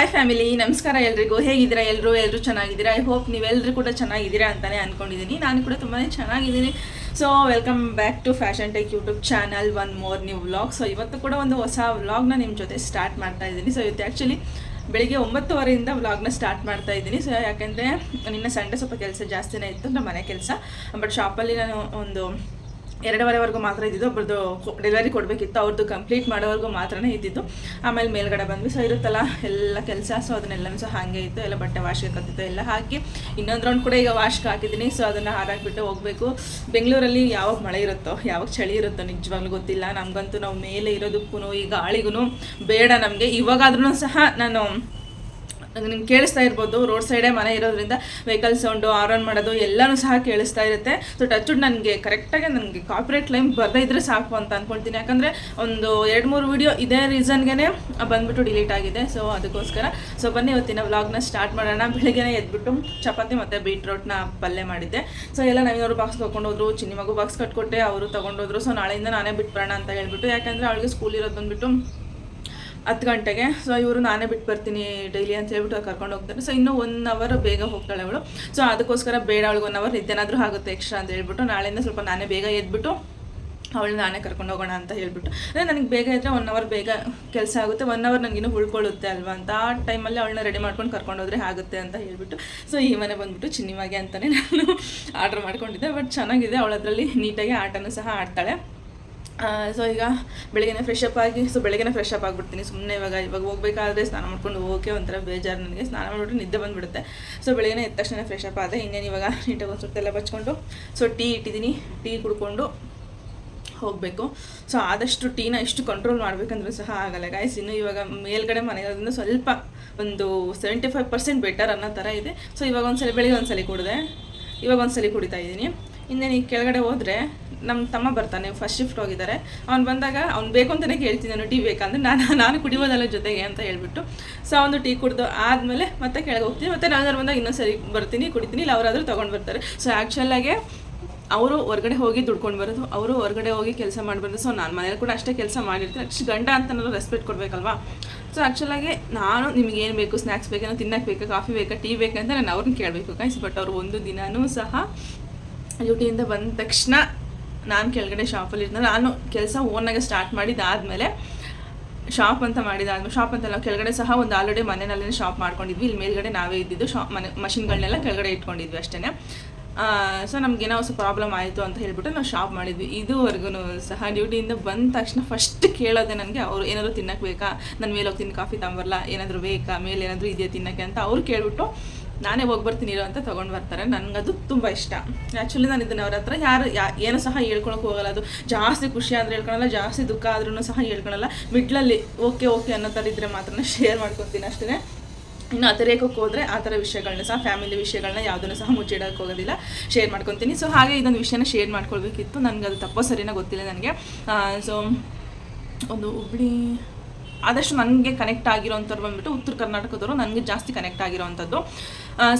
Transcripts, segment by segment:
Hi family ನಮಸ್ಕಾರ ಎಲ್ರಿಗೂ. ಹೇಗಿದ್ದೀರಾ? ಎಲ್ಲರೂ ಎಲ್ಲರೂ ಚೆನ್ನಾಗಿದ್ದೀರಾ? ಐ ಹೋಪ್ ನೀವೆಲ್ಲರೂ ಕೂಡ ಚೆನ್ನಾಗಿದ್ದೀರಾ ಅಂತಲೇ ಅಂದ್ಕೊಂಡಿದ್ದೀನಿ ನಾನು ಕೂಡ ತುಂಬಾ ಚೆನ್ನಾಗಿದ್ದೀನಿ. So welcome back to fashion tech YouTube channel one more new vlog so ಇವತ್ತು ಕೂಡ ಒಂದು ಹೊಸ ವ್ಲಾಗ್ನ ನಿಮ್ಮ ಜೊತೆ ಸ್ಟಾರ್ಟ್ ಮಾಡ್ತಾ ಇದ್ದೀನಿ. ಸೊ ಇವತ್ತು ಆ್ಯಕ್ಚುಲಿ ಬೆಳಿಗ್ಗೆ ಒಂಬತ್ತುವರೆಯಿಂದ ವ್ಲಾಗ್ನ ಸ್ಟಾರ್ಟ್ ಮಾಡ್ತಾ ಇದ್ದೀನಿ. ಸೊ ಯಾಕೆಂದರೆ ನಿನ್ನ ಸಂಡೆ ಸ್ವಲ್ಪ ಕೆಲಸ ಜಾಸ್ತಿನೇ ಇತ್ತು, ನಮ್ಮ ಮನೆ ಕೆಲಸ. ಬಟ್ ಶಾಪಲ್ಲಿ ನಾನು ಒಂದು ಎರಡೂವರೆವರೆಗೂ ಮಾತ್ರ ಇದ್ದಿದ್ದು ಒಬ್ಬರದ್ದು ಡೆಲಿವರಿ ಕೊಡಬೇಕಿತ್ತು ಅವ್ರದ್ದು ಕಂಪ್ಲೀಟ್ ಮಾಡೋವರೆಗೂ ಮಾತ್ರನೇ ಇದ್ದಿದ್ದು. ಆಮೇಲೆ ಮೇಲ್ಗಡೆ ಬಂದ್ವಿ. ಸೊ ಇರುತ್ತಲ್ಲ ಎಲ್ಲ ಕೆಲಸ ಸೊ ಅದನ್ನೆಲ್ಲನೂ ಸಹ ಹಾಗೆ ಇತ್ತು. ಎಲ್ಲ ಬಟ್ಟೆ ವಾಶ್ ಕತ್ತಿತ್ತು ಎಲ್ಲ ಹಾಕಿ. ಇನ್ನೊಂದು ರೌಂಡ್ ಕೂಡ ಈಗ ವಾಶ್ಗೆ ಹಾಕಿದ್ದೀನಿ. ಸೊ ಅದನ್ನು ಹಾರಾಕ್ಬಿಟ್ಟು ಹೋಗಬೇಕು. ಬೆಂಗಳೂರಲ್ಲಿ ಯಾವಾಗ ಮಳೆ ಇರುತ್ತೋ, ಯಾವಾಗ ಚಳಿ ಇರುತ್ತೋ ನಿಜವಾಗ್ಲೂ ಗೊತ್ತಿಲ್ಲ. ನಮಗಂತೂ ನಾವು ಮೇಲೆ ಇರೋದಕ್ಕೂ ಈ ಗಾಳಿಗೂ ಬೇಡ ನಮಗೆ. ಇವಾಗಾದ್ರೂ ಸಹ ನಾನು ನಿಮ್ಗೆ ಕೇಳಿಸ್ತಾ ಇರ್ಬೋದು. ರೋಡ್ ಸೈಡೇ ಮನೆ ಇರೋದ್ರಿಂದ ವೆಹಿಕಲ್ ಸೌಂಡು ಆನ್ ಮಾಡೋದು ಎಲ್ಲನೂ ಸಹ ಕೇಳಿಸ್ತಾ ಇರುತ್ತೆ. ಸೊ ಟಚ್ ನನಗೆ ಕರೆಕ್ಟಾಗಿ ನನಗೆ ಕಾಪರೇಟ್ ಕ್ಲೈಮ್ ಬರದೇ ಇದ್ರೆ ಸಾಕು ಅಂತ ಅಂದ್ಕೊಳ್ತೀನಿ ಯಾಕಂದರೆ ಒಂದು ಎರಡು ಮೂರು ವೀಡಿಯೋ ಇದೇ ರೀಸನ್ಗೆ ಬಂದ್ಬಿಟ್ಟು ಡಿಲೀಟ್ ಆಗಿದೆ. ಸೊ ಅದಕ್ಕೋಸ್ಕರ. ಸೊ ಬನ್ನಿ ಇವತ್ತಿನ ವ್ಲಾಗ್ನ ಸ್ಟಾರ್ಟ್ ಮಾಡೋಣ. ಬೆಳಿಗ್ಗೆನೇ ಎದ್ಬಿಟ್ಟು ಚಪಾತಿ ಮತ್ತು ಬೀಟ್ರೋಟ್ನ ಪಲ್ಯ ಮಾಡಿದ್ದೆ. ಸೊ ಎಲ್ಲ ನಾವಿನವರು ಬಾಕ್ಸ್ ತೊಗೊಂಡೋದ್ರು ಚಿನ್ನಿ ಮಗು ಬಾಕ್ಸ್ ಕಟ್ಕೊಟ್ಟೆ, ಅವರು ತೊಗೊಂಡೋದ್ರು ಸೊ ನಾಳೆಯಿಂದ ನಾನೇ ಬಿಟ್ಬಿಡೋಣ ಅಂತ ಹೇಳ್ಬಿಟ್ಟು, ಯಾಕಂದರೆ ಅವಳಿಗೆ ಸ್ಕೂಲ್ ಇರೋದು ಬಂದ್ಬಿಟ್ಟು ಹತ್ತು ಗಂಟೆಗೆ. ಸೊ ಇವರು ನಾನೇ ಬಿಟ್ಟು ಬರ್ತೀನಿ ಡೈಲಿ ಅಂತ ಹೇಳ್ಬಿಟ್ಟು ಕರ್ಕೊಂಡು ಹೋಗ್ತಾರೆ. ಸೊ ಇನ್ನೂ ಒನ್ ಅವರ್ ಬೇಗ ಹೋಗ್ತಾಳೆ ಅವಳು. ಸೊ ಅದಕ್ಕೋಸ್ಕರ ಬೇಡ ಅವಳಿಗೆ ಒನ್ ಅವರ್ ನಿದ್ದೆನಾದರೂ ಆಗುತ್ತೆ ಎಕ್ಸ್ಟ್ರಾ ಅಂತ ಹೇಳ್ಬಿಟ್ಟು ನಾಳೆಯಿಂದ ಸ್ವಲ್ಪ ನಾನೇ ಬೇಗ ಎದ್ಬಿಟ್ಟು ಅವಳು ನಾನೇ ಕರ್ಕೊಂಡು ಹೋಗೋಣ ಅಂತ ಹೇಳ್ಬಿಟ್ಟು. ಅಂದರೆ ನನಗೆ ಬೇಗ ಇದ್ದರೆ ಒನ್ ಅವರ್ ಬೇಗ ಕೆಲಸ ಆಗುತ್ತೆ. ಒನ್ ಅವರ್ ನನಗಿನ್ನೂ ಉಳ್ಕೊಳ್ಳುತ್ತೆ ಅಲ್ವಾ ಅಂತ. ಆ ಟೈಮಲ್ಲಿ ಅವಳನ್ನ ರೆಡಿ ಮಾಡ್ಕೊಂಡು ಕರ್ಕೊಂಡು ಹೋದರೆ ಆಗುತ್ತೆ ಅಂತ ಹೇಳ್ಬಿಟ್ಟು. ಸೊ ಈ ಮನೆ ಬಂದ್ಬಿಟ್ಟು ಚಿನ್ನಿಮಾಗೆ ಅಂತಲೇ ನಾನು ಆರ್ಡ್ರ್ ಮಾಡ್ಕೊಂಡಿದ್ದೆ. ಬಟ್ ಚೆನ್ನಾಗಿದೆ. ಅವಳದ್ರಲ್ಲಿ ನೀಟಾಗಿ ಆಟನೂ ಸಹ ಆಡ್ತಾಳೆ. ಸೊ ಈಗ ಬೆಳಗ್ಗೆ ಫ್ರೆಶ್ ಅಪ್ ಆಗಿ ಸೊ ಫ್ರೆಶ್ ಅಪ್ ಆಗಿಬಿಡ್ತೀನಿ. ಸುಮ್ಮನೆ ಇವಾಗ ಇವಾಗ ಹೋಗ್ಬೇಕಾದ್ರೆ ಸ್ನಾನ ಮಾಡ್ಕೊಂಡು ಹೋಗೋಕೆ ಒಂಥರ ಬೇಜಾರು ನನಗೆ. ಸ್ನಾನ ಮಾಡಿಬಿಟ್ಟು ನಿದ್ದೆ ಬಂದುಬಿಡುತ್ತೆ. ಸೊ ಬೆಳಗ್ಗೆ ಎದ್ದ ತಕ್ಷಣ ಫ್ರೆಶ್ ಅಪ್ ಆದೆ. ಇನ್ನೇನು ಇವಾಗ ನೀಟಾಗಿ ಒಂದು ಸುತ್ತೆಲ್ಲ ಬಚ್ಕೊಂಡು ಸೊ ಟೀ ಇಟ್ಟಿದ್ದೀನಿ. ಟೀ ಕುಡ್ಕೊಂಡು ಹೋಗಬೇಕು. ಸೊ ಆದಷ್ಟು ಟೀನ ಎಷ್ಟು ಕಂಟ್ರೋಲ್ ಮಾಡಬೇಕಂದ್ರೂ ಸಹ ಆಗಲ್ಲ. ಗಾಯ್ಸ್ ಇನ್ನು ಇವಾಗ ಮೇಲ್ಗಡೆ ಮನೆಯೋದ್ರಿಂದ ಸ್ವಲ್ಪ ಒಂದು ಸೆವೆಂಟಿ ಫೈವ್ ಪರ್ಸೆಂಟ್ ಬೆಟರ್ ಅನ್ನೋ ಥರ ಇದೆ. ಸೊ ಇವಾಗ ಸಲ ಬೆಳಿಗ್ಗೆ ಒಂದು ಸಲ ಕುಡಿದೆ. ಇವಾಗ ಸಲ ಕುಡಿತಾ ಇದ್ದೀನಿ. ಇನ್ನೇನು ಈ ಕೆಳಗಡೆ ಹೋದರೆ ನಮ್ಮ ತಮ್ಮ ಬರ್ತಾನೆ ಫಸ್ಟ್ ಶಿಫ್ಟ್ ಹೋಗಿದ್ದಾರೆ. ಅವ್ನು ಬಂದಾಗ ಅವ್ನು ಬೇಕು ಅಂತಲೇ ಕೇಳ್ತೀನಿ, ನಾನು ಟೀ ಬೇಕಂದ್ರೆ ನಾನು ನಾನು ಕುಡಿಯೋದಲ್ಲ ಜೊತೆಗೆ ಅಂತ ಹೇಳ್ಬಿಟ್ಟು. ಸೊ ಅವನು ಟೀ ಕುಡಿದು ಆದಮೇಲೆ ಮತ್ತೆ ಕೆಳಗೆ ಹೋಗ್ತೀನಿ. ಮತ್ತೆ ನಾನು ಬಂದಾಗ ಇನ್ನೊಂದು ಸರಿ ಬರ್ತೀನಿ, ಕುಡಿತೀನಿ, ಇಲ್ಲ ಅವರಾದರೂ ತೊಗೊಂಡು ಬರ್ತಾರೆ. ಸೊ ಆ್ಯಕ್ಚುಲಾಗೆ ಅವರು ಹೊರಗಡೆ ಹೋಗಿ ದುಡ್ಕೊಂಡು ಬರೋದು, ಅವರು ಹೊರಗಡೆ ಹೋಗಿ ಕೆಲಸ ಮಾಡಬಾರ್ದು. ಸೊ ನಾನು ಮನೇಲಿ ಕೂಡ ಅಷ್ಟೇ ಕೆಲಸ ಮಾಡಿರ್ತೀನಿ. ಅಷ್ಟು ಗಂಡ ಅಂತ ನಾನು ರೆಸ್ಪೆಕ್ಟ್ ಕೊಡಬೇಕಲ್ವಾ ಸೊ ಆ್ಯಕ್ಚುಲಾಗಿ ನಾನು ನಿಮ್ಗೆ ಏನು ಬೇಕು ಸ್ನ್ಯಾಕ್ಸ್ ಬೇಕೇನೋ ತಿನ್ನಕ್ಕೆ ಬೇಕಾ ಕಾಫಿ ಬೇಕಾ ಟೀ ಬೇಕಂತ ನಾನು ಅವ್ರನ್ನ ಕೇಳಬೇಕು ಗೈಸ್ ಬಟ್ ಅವರು ಒಂದು ದಿನವೂ ಸಹ ಡ್ಯೂಟಿಯಿಂದ ಬಂದ ತಕ್ಷಣ ನಾನು ಕೆಳಗಡೆ ಶಾಪಲ್ಲಿ ಇದ್ದ ನಾನು ಕೆಲಸ ಓನಾಗೆ ಸ್ಟಾರ್ಟ್ ಮಾಡಿದ್ದಾದಮೇಲೆ ಶಾಪ್ ಅಂತ ಮಾಡಿದಾದ್ಮೇಲೆ ಶಾಪ್ ಅಂತ ನಾವು ಕೆಳಗಡೆ ಸಹ ಒಂದು ಆಲ್ರೆಡಿ ಮನೆಯಲ್ಲೇ ಶಾಪ್ ಮಾಡ್ಕೊಂಡಿದ್ವಿ. ಇಲ್ಲಿ ಮೇಲ್ಗಡೆ ನಾವೇ ಇದ್ದಿದ್ದು ಶಾಪ್ ಮನೆ ಮಷಿನ್ಗಳನ್ನೆಲ್ಲ ಕೆಳಗಡೆ ಇಟ್ಕೊಂಡಿದ್ವಿ ಅಷ್ಟೇ ಸೊ ನಮಗೇನೋ ಸ್ವಲ್ಪ ಪ್ರಾಬ್ಲಮ್ ಆಯಿತು ಅಂತ ಹೇಳ್ಬಿಟ್ಟು ನಾವು ಶಾಪ್ ಮಾಡಿದ್ವಿ. ಇದುವರೆಗೂ ಸಹ ಡ್ಯೂಟಿಯಿಂದ ಬಂದ ತಕ್ಷಣ ಫಸ್ಟ್ ಕೇಳೋದೆ ನನಗೆ ಅವರು ಏನಾದರೂ ತಿನ್ನಕ್ಕೆ ಬೇಕಾ? ನಾನು ಮೇಲೆ ಹೋಗ್ತೀನಿ ಕಾಫಿ ತಗೊಂಬರಲ್ಲ ಏನಾದರೂ ಬೇಕಾ? ಮೇಲೆ ಏನಾದರೂ ಇದೆಯಾ ತಿನ್ನಕ್ಕೆ ಅಂತ ಅವ್ರು ಕೇಳ್ಬಿಟ್ಟು ನಾನೇ ಹೋಗಿ ಬರ್ತೀನಿ ಇರೋ ಅಂತ ತೊಗೊಂಡು ಬರ್ತಾರೆ. ನನಗದು ತುಂಬ ಇಷ್ಟ. ಆ್ಯಕ್ಚುಲಿ ನಾನು ಇದನ್ನು ಅವ್ರ ಹತ್ರ ಯಾರು ಯಾ, ಏನು ಸಹ ಹೇಳ್ಕೊಳಕ್ಕೆ ಹೋಗಲ್ಲ. ಅದು ಜಾಸ್ತಿ ಖುಷಿ ಆದರೆ ಹೇಳ್ಕೊಳಲ್ಲ, ಜಾಸ್ತಿ ದುಃಖ ಆದ್ರೂ ಸಹ ಹೇಳ್ಕೊಳಲ್ಲ. ಮಿಡ್ಲಲ್ಲಿ ಓಕೆ ಓಕೆ ಅನ್ನೋ ಥರ ಇದ್ದರೆ ಮಾತ್ರ ಶೇರ್ ಮಾಡ್ಕೊತೀನಿ ಅಷ್ಟೇ ಇನ್ನು ಅತಿರೇಕಕ್ಕೆ ಹೋದರೆ ಆ ಥರ ವಿಷಯಗಳನ್ನ ಸಹ ಫ್ಯಾಮಿಲಿ ವಿಷಯಗಳನ್ನ ಯಾವುದನ್ನು ಸಹ ಮುಚ್ಚಿಡೋಕ್ಕೆ ಹೋಗೋದಿಲ್ಲ. ಶೇರ್ ಮಾಡ್ಕೊತೀನಿ. ಸೊ ಹಾಗೆ ಇದೊಂದು ವಿಷಯನ ಶೇರ್ ಮಾಡ್ಕೊಳ್ಬೇಕಿತ್ತು. ನನಗೆ ಅದು ತಪ್ಪೋ ಸರಿನೋ ಗೊತ್ತಿಲ್ಲ ನನಗೆ. ಸೊ ಒಂದು ಹುಬ್ಳಿ, ಆದಷ್ಟು ನನಗೆ ಕನೆಕ್ಟ್ ಆಗಿರೋಂಥವ್ರು ಬಂದುಬಿಟ್ಟು ಉತ್ತರ ಕರ್ನಾಟಕದವರು ನನಗೆ ಜಾಸ್ತಿ ಕನೆಕ್ಟ್ ಆಗಿರೋವಂಥದ್ದು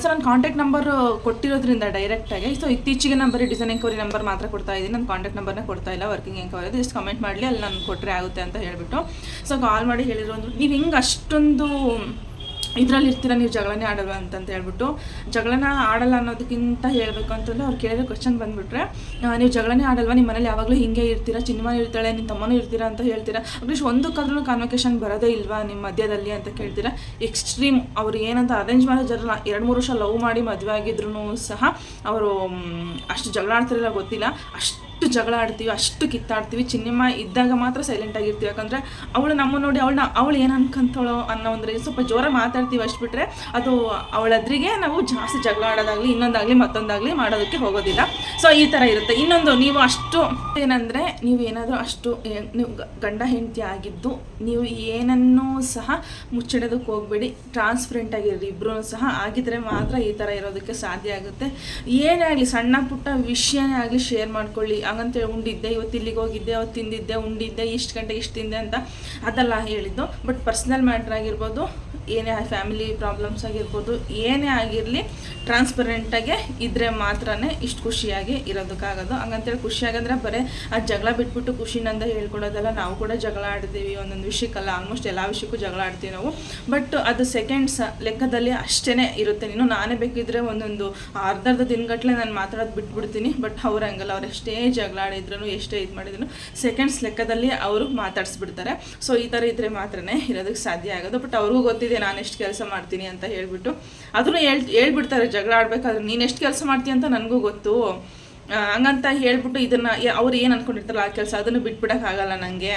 ಸೊ ನಾನು ಕಾಂಟ್ಯಾಕ್ಟ್ ನಂಬರ್ ಕೊಟ್ಟಿರೋದ್ರಿಂದ ಡೈರೆಕ್ಟಾಗಿ ಸೊ ಇತ್ತೀಚೆಗೆ ನಾನು ಬರೀ ಡಿಸೈನ್ ಎಂಕ್ವೈರಿ ನಂಬರ್ ಮಾತ್ರ ಕೊಡ್ತಾ ಇದ್ದೀನಿ. ನನ್ನ ಕಾಂಟ್ಯಾಕ್ಟ್ ನಂಬರ್ನ ಕೊಡ್ತಾ ಇಲ್ಲ ವರ್ಕಿಂಗ್ ಎಂಕ್ವೈರಿ ಜಸ್ಟ್ ಕಮೆಂಟ್ ಮಾಡಲಿ, ಅಲ್ಲಿ ನಾನು ಕೊಟ್ಟರೆ ಆಗುತ್ತೆ ಅಂತ ಹೇಳಿಬಿಟ್ಟು. ಸೊ ಕಾಲ್ ಮಾಡಿ ಹೇಳಿರೋ ನೀವು ಹಿಂಗೆ ಅಷ್ಟೊಂದು ಇದರಲ್ಲಿ ಇರ್ತೀರ ನೀವು ಜಗಳನೇ ಆಡಲ್ಲ ಅಂತಂತ ಹೇಳ್ಬಿಟ್ಟು, ಜಗಳನ ಆಡಲ್ಲ ಅನ್ನೋದಕ್ಕಿಂತ ಹೇಳಬೇಕು ಅಂತಂದರೆ ಅವ್ರು ಕೇಳಿರೋ ಕ್ವಶನ್ ಬಂದುಬಿಟ್ರೆ ನೀವು ಜಗಳನೇ ಆಡಲ್ವಾ? ನಿಮ್ಮ ಮನೇಲಿ ಯಾವಾಗಲೂ ಹಿಂಗೆ ಇರ್ತೀರಾ? ಚಿನ್ನಮನೆ ಇರ್ತಾಳೆ ನಿಮ್ಮ ತಮ್ಮನೂ ಇರ್ತೀರಾ ಅಂತ ಹೇಳ್ತೀರಾ? ಅಟ್ಲೀಸ್ಟ್ ಒಂದಕ್ಕಾದ್ರೂ ಕಾನ್ವಕೇಶನ್ ಬರೋದೇ ಇಲ್ವಾ ನಿಮ್ಮ ಮಧ್ಯದಲ್ಲಿ ಅಂತ ಕೇಳ್ತೀರಾ? ಎಕ್ಸ್ಟ್ರೀಮ್ ಅವ್ರು ಏನಂತ ಅರೇಂಜ್ ಮ್ಯಾರೇಜ್ ಎರಡು ಮೂರು ವರ್ಷ ಲವ್ ಮಾಡಿ ಮದುವೆ ಆಗಿದ್ರು ಸಹ, ಅವರು ಅಷ್ಟು ಜಗಳ ಆಡ್ತಿರಲ್ಲ ಗೊತ್ತಿಲ್ಲ. ಅಷ್ಟು ಅಷ್ಟು ಜಗಳ ಆಡ್ತೀವಿ, ಅಷ್ಟು ಕಿತ್ತಾಡ್ತೀವಿ ಚಿನ್ನಿಮ್ಮ ಇದ್ದಾಗ ಮಾತ್ರ ಸೈಲೆಂಟ್ ಆಗಿರ್ತೀವಿ. ಯಾಕಂದರೆ ಅವಳು ನಮ್ಮ ನೋಡಿ ಅವಳನ್ನ, ಅವಳು ಏನು ಅನ್ಕೊಂತಾಳೋ ಅನ್ನೋ ಒಂದು ಸ್ವಲ್ಪ ಜೋರ ಮಾತಾಡ್ತೀವಿ ಅಷ್ಟು ಬಿಟ್ಟರೆ ಅದು ಅವಳದ್ರಿಗೆ ನಾವು ಜಾಸ್ತಿ ಜಗಳ ಆಡೋದಾಗಲಿ, ಇನ್ನೊಂದಾಗಲಿ, ಮತ್ತೊಂದಾಗಲಿ ಮಾಡೋದಕ್ಕೆ ಹೋಗೋದಿಲ್ಲ. ಸೊ ಈ ಥರ ಇರುತ್ತೆ. ಇನ್ನೊಂದು, ನೀವು ಅಷ್ಟು ಏನಂದರೆ ನೀವು ಏನಾದರೂ ಅಷ್ಟು ನೀವು ಗಂಡ ಹೆಂಡತಿ ಆಗಿದ್ದು ನೀವು ಏನನ್ನೂ ಸಹ ಮುಚ್ಚಿಡೋದಕ್ಕೆ ಹೋಗಬೇಡಿ. ಟ್ರಾನ್ಸ್ಪರೆಂಟ್ ಆಗಿರ್ರಿ ಇಬ್ಬರೂ ಸಹ ಆಗಿದ್ರೆ ಮಾತ್ರ ಈ ಥರ ಇರೋದಕ್ಕೆ ಸಾಧ್ಯ ಆಗುತ್ತೆ. ಏನೇ ಆಗಲಿ, ಸಣ್ಣ ಪುಟ್ಟ ವಿಷಯನೇ ಆಗಲಿ ಶೇರ್ ಮಾಡ್ಕೊಳ್ಳಿ. ಹಂಗಂತೇಳಿ ಉಂಡಿದ್ದೆ, ಇವತ್ತು ಇಲ್ಲಿಗೆ ಹೋಗಿದ್ದೆ, ಅವತ್ತು ತಿಂದಿದ್ದೆ, ಉಂಡಿದ್ದೆ, ಇಷ್ಟು ಗಂಟೆಗೆ ಇಷ್ಟು ತಿಂದೆ ಅಂತ ಅದೆಲ್ಲ ಹೇಳಿದ್ದು ಬಟ್ ಪರ್ಸ್ನಲ್ ಮ್ಯಾಟ್ರ್ ಆಗಿರ್ಬೋದು ಏನೇ ಫ್ಯಾಮಿಲಿ ಪ್ರಾಬ್ಲಮ್ಸ್ ಆಗಿರ್ಬೋದು, ಏನೇ ಆಗಿರಲಿ ಟ್ರಾನ್ಸ್ಪರೆಂಟಾಗೆ ಇದ್ದರೆ ಮಾತ್ರನೇ ಇಷ್ಟು ಖುಷಿಯಾಗಿ ಇರೋದಕ್ಕಾಗೋದು. ಹಂಗಂತೇಳಿ ಖುಷಿಯಾಗಂದ್ರೆ ಬರೀ ಆ ಜಗಳ ಬಿಟ್ಬಿಟ್ಟು ಖುಷಿನಂದ ಹೇಳ್ಕೊಡೋದಲ್ಲ, ನಾವು ಕೂಡ ಜಗಳ ಆಡ್ತೀವಿ, ಒಂದೊಂದು ವಿಷಯಕ್ಕಲ್ಲ ಆಲ್ಮೋಸ್ಟ್ ಎಲ್ಲ ವಿಷಯಕ್ಕೂ ಜಗಳ ಆಡ್ತೀವಿ ನಾವು. ಬಟ್ ಅದು ಸೆಕೆಂಡ್ಸ್ ಲೆಕ್ಕದಲ್ಲಿ ಅಷ್ಟೇ ಇರುತ್ತೆ. ನೀನು ನಾನೇ ಬೇಕಿದ್ರೆ ಒಂದೊಂದು ಅರ್ಧ ಅರ್ಧ ದಿನಗಟ್ಟಲೆ ನಾನು ಮಾತಾಡೋದು ಬಿಟ್ಬಿಡ್ತೀನಿ. ಬಟ್ ಅವ್ರು ಹಂಗಲ್ಲ ಅವ್ರು ಎಷ್ಟೇ ಜಗಳ ಆಡಿದ್ರು ಎಷ್ಟೇ ಇದು ಮಾಡಿದ್ರು ಸೆಕೆಂಡ್ಸ್ ಲೆಕ್ಕದಲ್ಲಿ ಅವರು ಮಾತಾಡಿಸ್ಬಿಡ್ತಾರೆ. ಸೊ ಈ ಥರ ಇದ್ದರೆ ಮಾತ್ರನೇ ಇರೋದಕ್ಕೆ ಸಾಧ್ಯ ಆಗೋದು. ಬಟ್ ಅವ್ರಿಗೂ ಗೊತ್ತಿದೆ ನಾನು ಎಷ್ಟು ಕೆಲಸ ಮಾಡ್ತೀನಿ ಅಂತ ಹೇಳ್ಬಿಟ್ಟು ಅದನ್ನು ಹೇಳ್, ಹೇಳ್ಬಿಡ್ತಾರೆ, ಜಗಳ ಆಡ್ಬೇಕಾದ್ರೆ ನೀನು ಎಷ್ಟು ಕೆಲಸ ಮಾಡ್ತೀಯ ಅಂತ ನನಗೂ ಗೊತ್ತು. ಹಂಗಂತ ಹೇಳ್ಬಿಟ್ಟು ಇದನ್ನು ಅವ್ರು ಏನು ಅಂದ್ಕೊಂಡಿರ್ತಾರಲ್ಲ ಆ ಕೆಲಸ ಅದನ್ನು ಬಿಟ್ಬಿಡೋಕ್ಕಾಗಲ್ಲ ನನಗೆ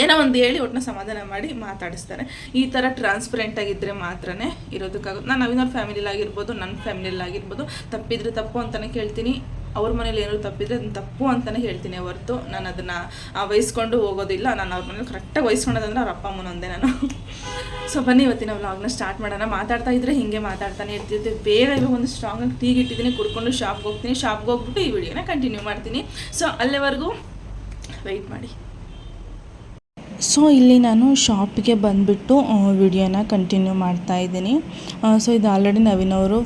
ಏನೋ ಒಂದು ಹೇಳಿ ಒಟ್ಟನ್ನ ಸಮಾಧಾನ ಮಾಡಿ ಮಾತಾಡಿಸ್ತಾರೆ. ಈ ಥರ ಟ್ರಾನ್ಸ್ಪರೆಂಟ್ ಆಗಿದ್ದರೆ ಮಾತ್ರನೇ ಇರೋದಕ್ಕಾಗುತ್ತೆ ನಾನು ನವೀನವ್ರ ಫ್ಯಾಮಿಲಿಲಾಗಿರ್ಬೋದು ನನ್ನ ಫ್ಯಾಮಿಲಿಲಾಗಿರ್ಬೋದು ತಪ್ಪಿದ್ರೆ ತಪ್ಪು ಅಂತಲೇ ಕೇಳ್ತೀನಿ. ಅವ್ರ ಮನೇಲಿ ಏನಾದ್ರು ತಪ್ಪಿದ್ರೆ ಅದನ್ನ ತಪ್ಪು ಅಂತಲೇ ಹೇಳ್ತೀನಿ ಹೊರತು ನಾನು ಅದನ್ನು ವಹಿಸ್ಕೊಂಡು ಹೋಗೋದಿಲ್ಲ. ನಾನು ಅವ್ರ ಮನೇಲಿ ಕರೆಕ್ಟಾಗಿ ವಹಿಸ್ಕೊಳೋದಂದ್ರೆ ಅವ್ರ ಅಪ್ಪ ಅಮ್ಮನೊಂದೇ ನಾನು. ಸೊ ಬನ್ನಿ ಇವತ್ತಿನ ವ್ಲಾಗ್ನ ಸ್ಟಾರ್ಟ್ ಮಾಡೋಣ. ಮಾತಾಡ್ತಾ ಇದ್ರೆ ಹಿಂಗೆ ಮಾತಾಡ್ತಾನೆ ಇರ್ತಿರ್ತೀವಿ ಬೇರೆ ಇವಾಗ ಒಂದು ಸ್ಟ್ರಾಂಗಾಗಿ ಟೀಗೆ ಇಟ್ಟಿದ್ದೀನಿ, ಕುಡ್ಕೊಂಡು ಶಾಪ್ಗೆ ಹೋಗ್ತೀನಿ. ಶಾಪ್ಗೆ ಹೋಗ್ಬಿಟ್ಟು ಈ ವಿಡಿಯೋನ ಕಂಟಿನ್ಯೂ ಮಾಡ್ತೀನಿ. ಸೊ ಅಲ್ಲಿವರೆಗೂ ವೆಯ್ಟ್ ಮಾಡಿ. ಸೊ ಇಲ್ಲಿ ನಾನು ಶಾಪಿಗೆ ಬಂದುಬಿಟ್ಟು ವಿಡಿಯೋನ ಕಂಟಿನ್ಯೂ ಮಾಡ್ತಾ ಇದ್ದೀನಿ. ಸೊ ಇದು ಆಲ್ರೆಡಿ ನವೀನವರು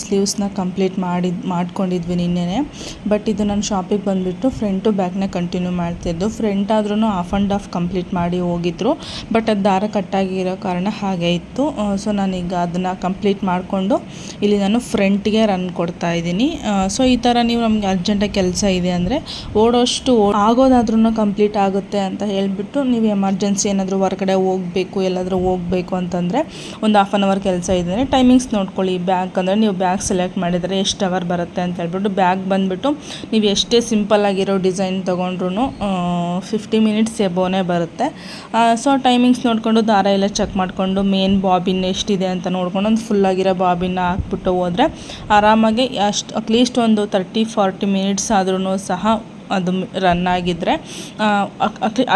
ಸ್ಲೀವ್ಸ್ನ ಕಂಪ್ಲೀಟ್ ಮಾಡಿ ಮಾಡ್ಕೊಂಡಿದ್ವಿ ನಿನ್ನೆ ಬಟ್ ಇದು ನಾನು ಶಾಪಿಗೆ ಬಂದುಬಿಟ್ಟು ಫ್ರಂಟು ಬ್ಯಾಕ್ನ ಕಂಟಿನ್ಯೂ ಮಾಡ್ತಿದ್ದು ಫ್ರಂಟ್ ಆದ್ರೂ ಆಫ್ ಆ್ಯಂಡ್ ಆಫ್ ಕಂಪ್ಲೀಟ್ ಮಾಡಿ ಹೋಗಿದ್ರು. ಬಟ್ ಅದು ದಾರ ಕಟ್ಟಾಗಿರೋ ಕಾರಣ ಹಾಗೆ ಇತ್ತು. ಸೊ ನಾನೀಗ ಅದನ್ನು ಕಂಪ್ಲೀಟ್ ಮಾಡಿಕೊಂಡು ಇಲ್ಲಿ ನಾನು ಫ್ರಂಟ್ಗೆ ರನ್ ಕೊಡ್ತಾ ಇದ್ದೀನಿ. ಸೊ ಈ ಥರ ನೀವು ನಮಗೆ ಅರ್ಜೆಂಟಾಗಿ ಕೆಲಸ ಇದೆ ಅಂದರೆ, ಓಡೋಷ್ಟು ಆಗೋದಾದ್ರೂ ಕಂಪ್ಲೀಟ್ ಆಗುತ್ತೆ ಅಂತ ಹೇಳ್ಬಿಟ್ಟು ನೀವು ಎಮರ್ಜೆನ್ಸಿ ಏನಾದರೂ ಹೊರಗಡೆ ಹೋಗಬೇಕು, ಎಲ್ಲಾದರೂ ಹೋಗಬೇಕು ಅಂತಂದರೆ ಒಂದು ಹಾಫ್ ಆನ್ ಅವರ್ ಕೆಲಸ ಇದ್ದರೆ ಟೈಮಿಂಗ್ಸ್ ನೋಡ್ಕೊಳ್ಳಿ. ಬ್ಯಾಗ್ ಅಂದರೆ ನೀವು ಬ್ಯಾಗ್ ಸೆಲೆಕ್ಟ್ ಮಾಡಿದರೆ ಎಷ್ಟು ಅವರ್ ಬರುತ್ತೆ ಅಂತ ಹೇಳ್ಬಿಟ್ಟು ಬ್ಯಾಗ್ ಬಂದುಬಿಟ್ಟು ನೀವು ಎಷ್ಟೇ ಸಿಂಪಲ್ ಆಗಿರೋ ಡಿಸೈನ್ ತೊಗೊಂಡ್ರು ಫಿಫ್ಟಿ ಮಿನಿಟ್ಸ್ ಎಬೋನೇ ಬರುತ್ತೆ. ಸೊ ಟೈಮಿಂಗ್ಸ್ ನೋಡಿಕೊಂಡು ದಾರ ಎಲ್ಲ ಚೆಕ್ ಮಾಡಿಕೊಂಡು ಮೇನ್ ಬಾಬಿನ್ ಎಷ್ಟಿದೆ ಅಂತ ನೋಡ್ಕೊಂಡು ಒಂದು ಫುಲ್ಲಾಗಿರೋ ಬಾಬಿನ ಹಾಕ್ಬಿಟ್ಟು ಹೋದರೆ ಆರಾಮಾಗಿ ಅಷ್ಟು ಅಟ್ಲೀಸ್ಟ್ ಒಂದು ತರ್ಟಿ ಫಾರ್ಟಿ ಮಿನಿಟ್ಸ್ ಆದ್ರೂ ಸಹ ಅದು ರನ್ ಆಗಿದ್ದರೆ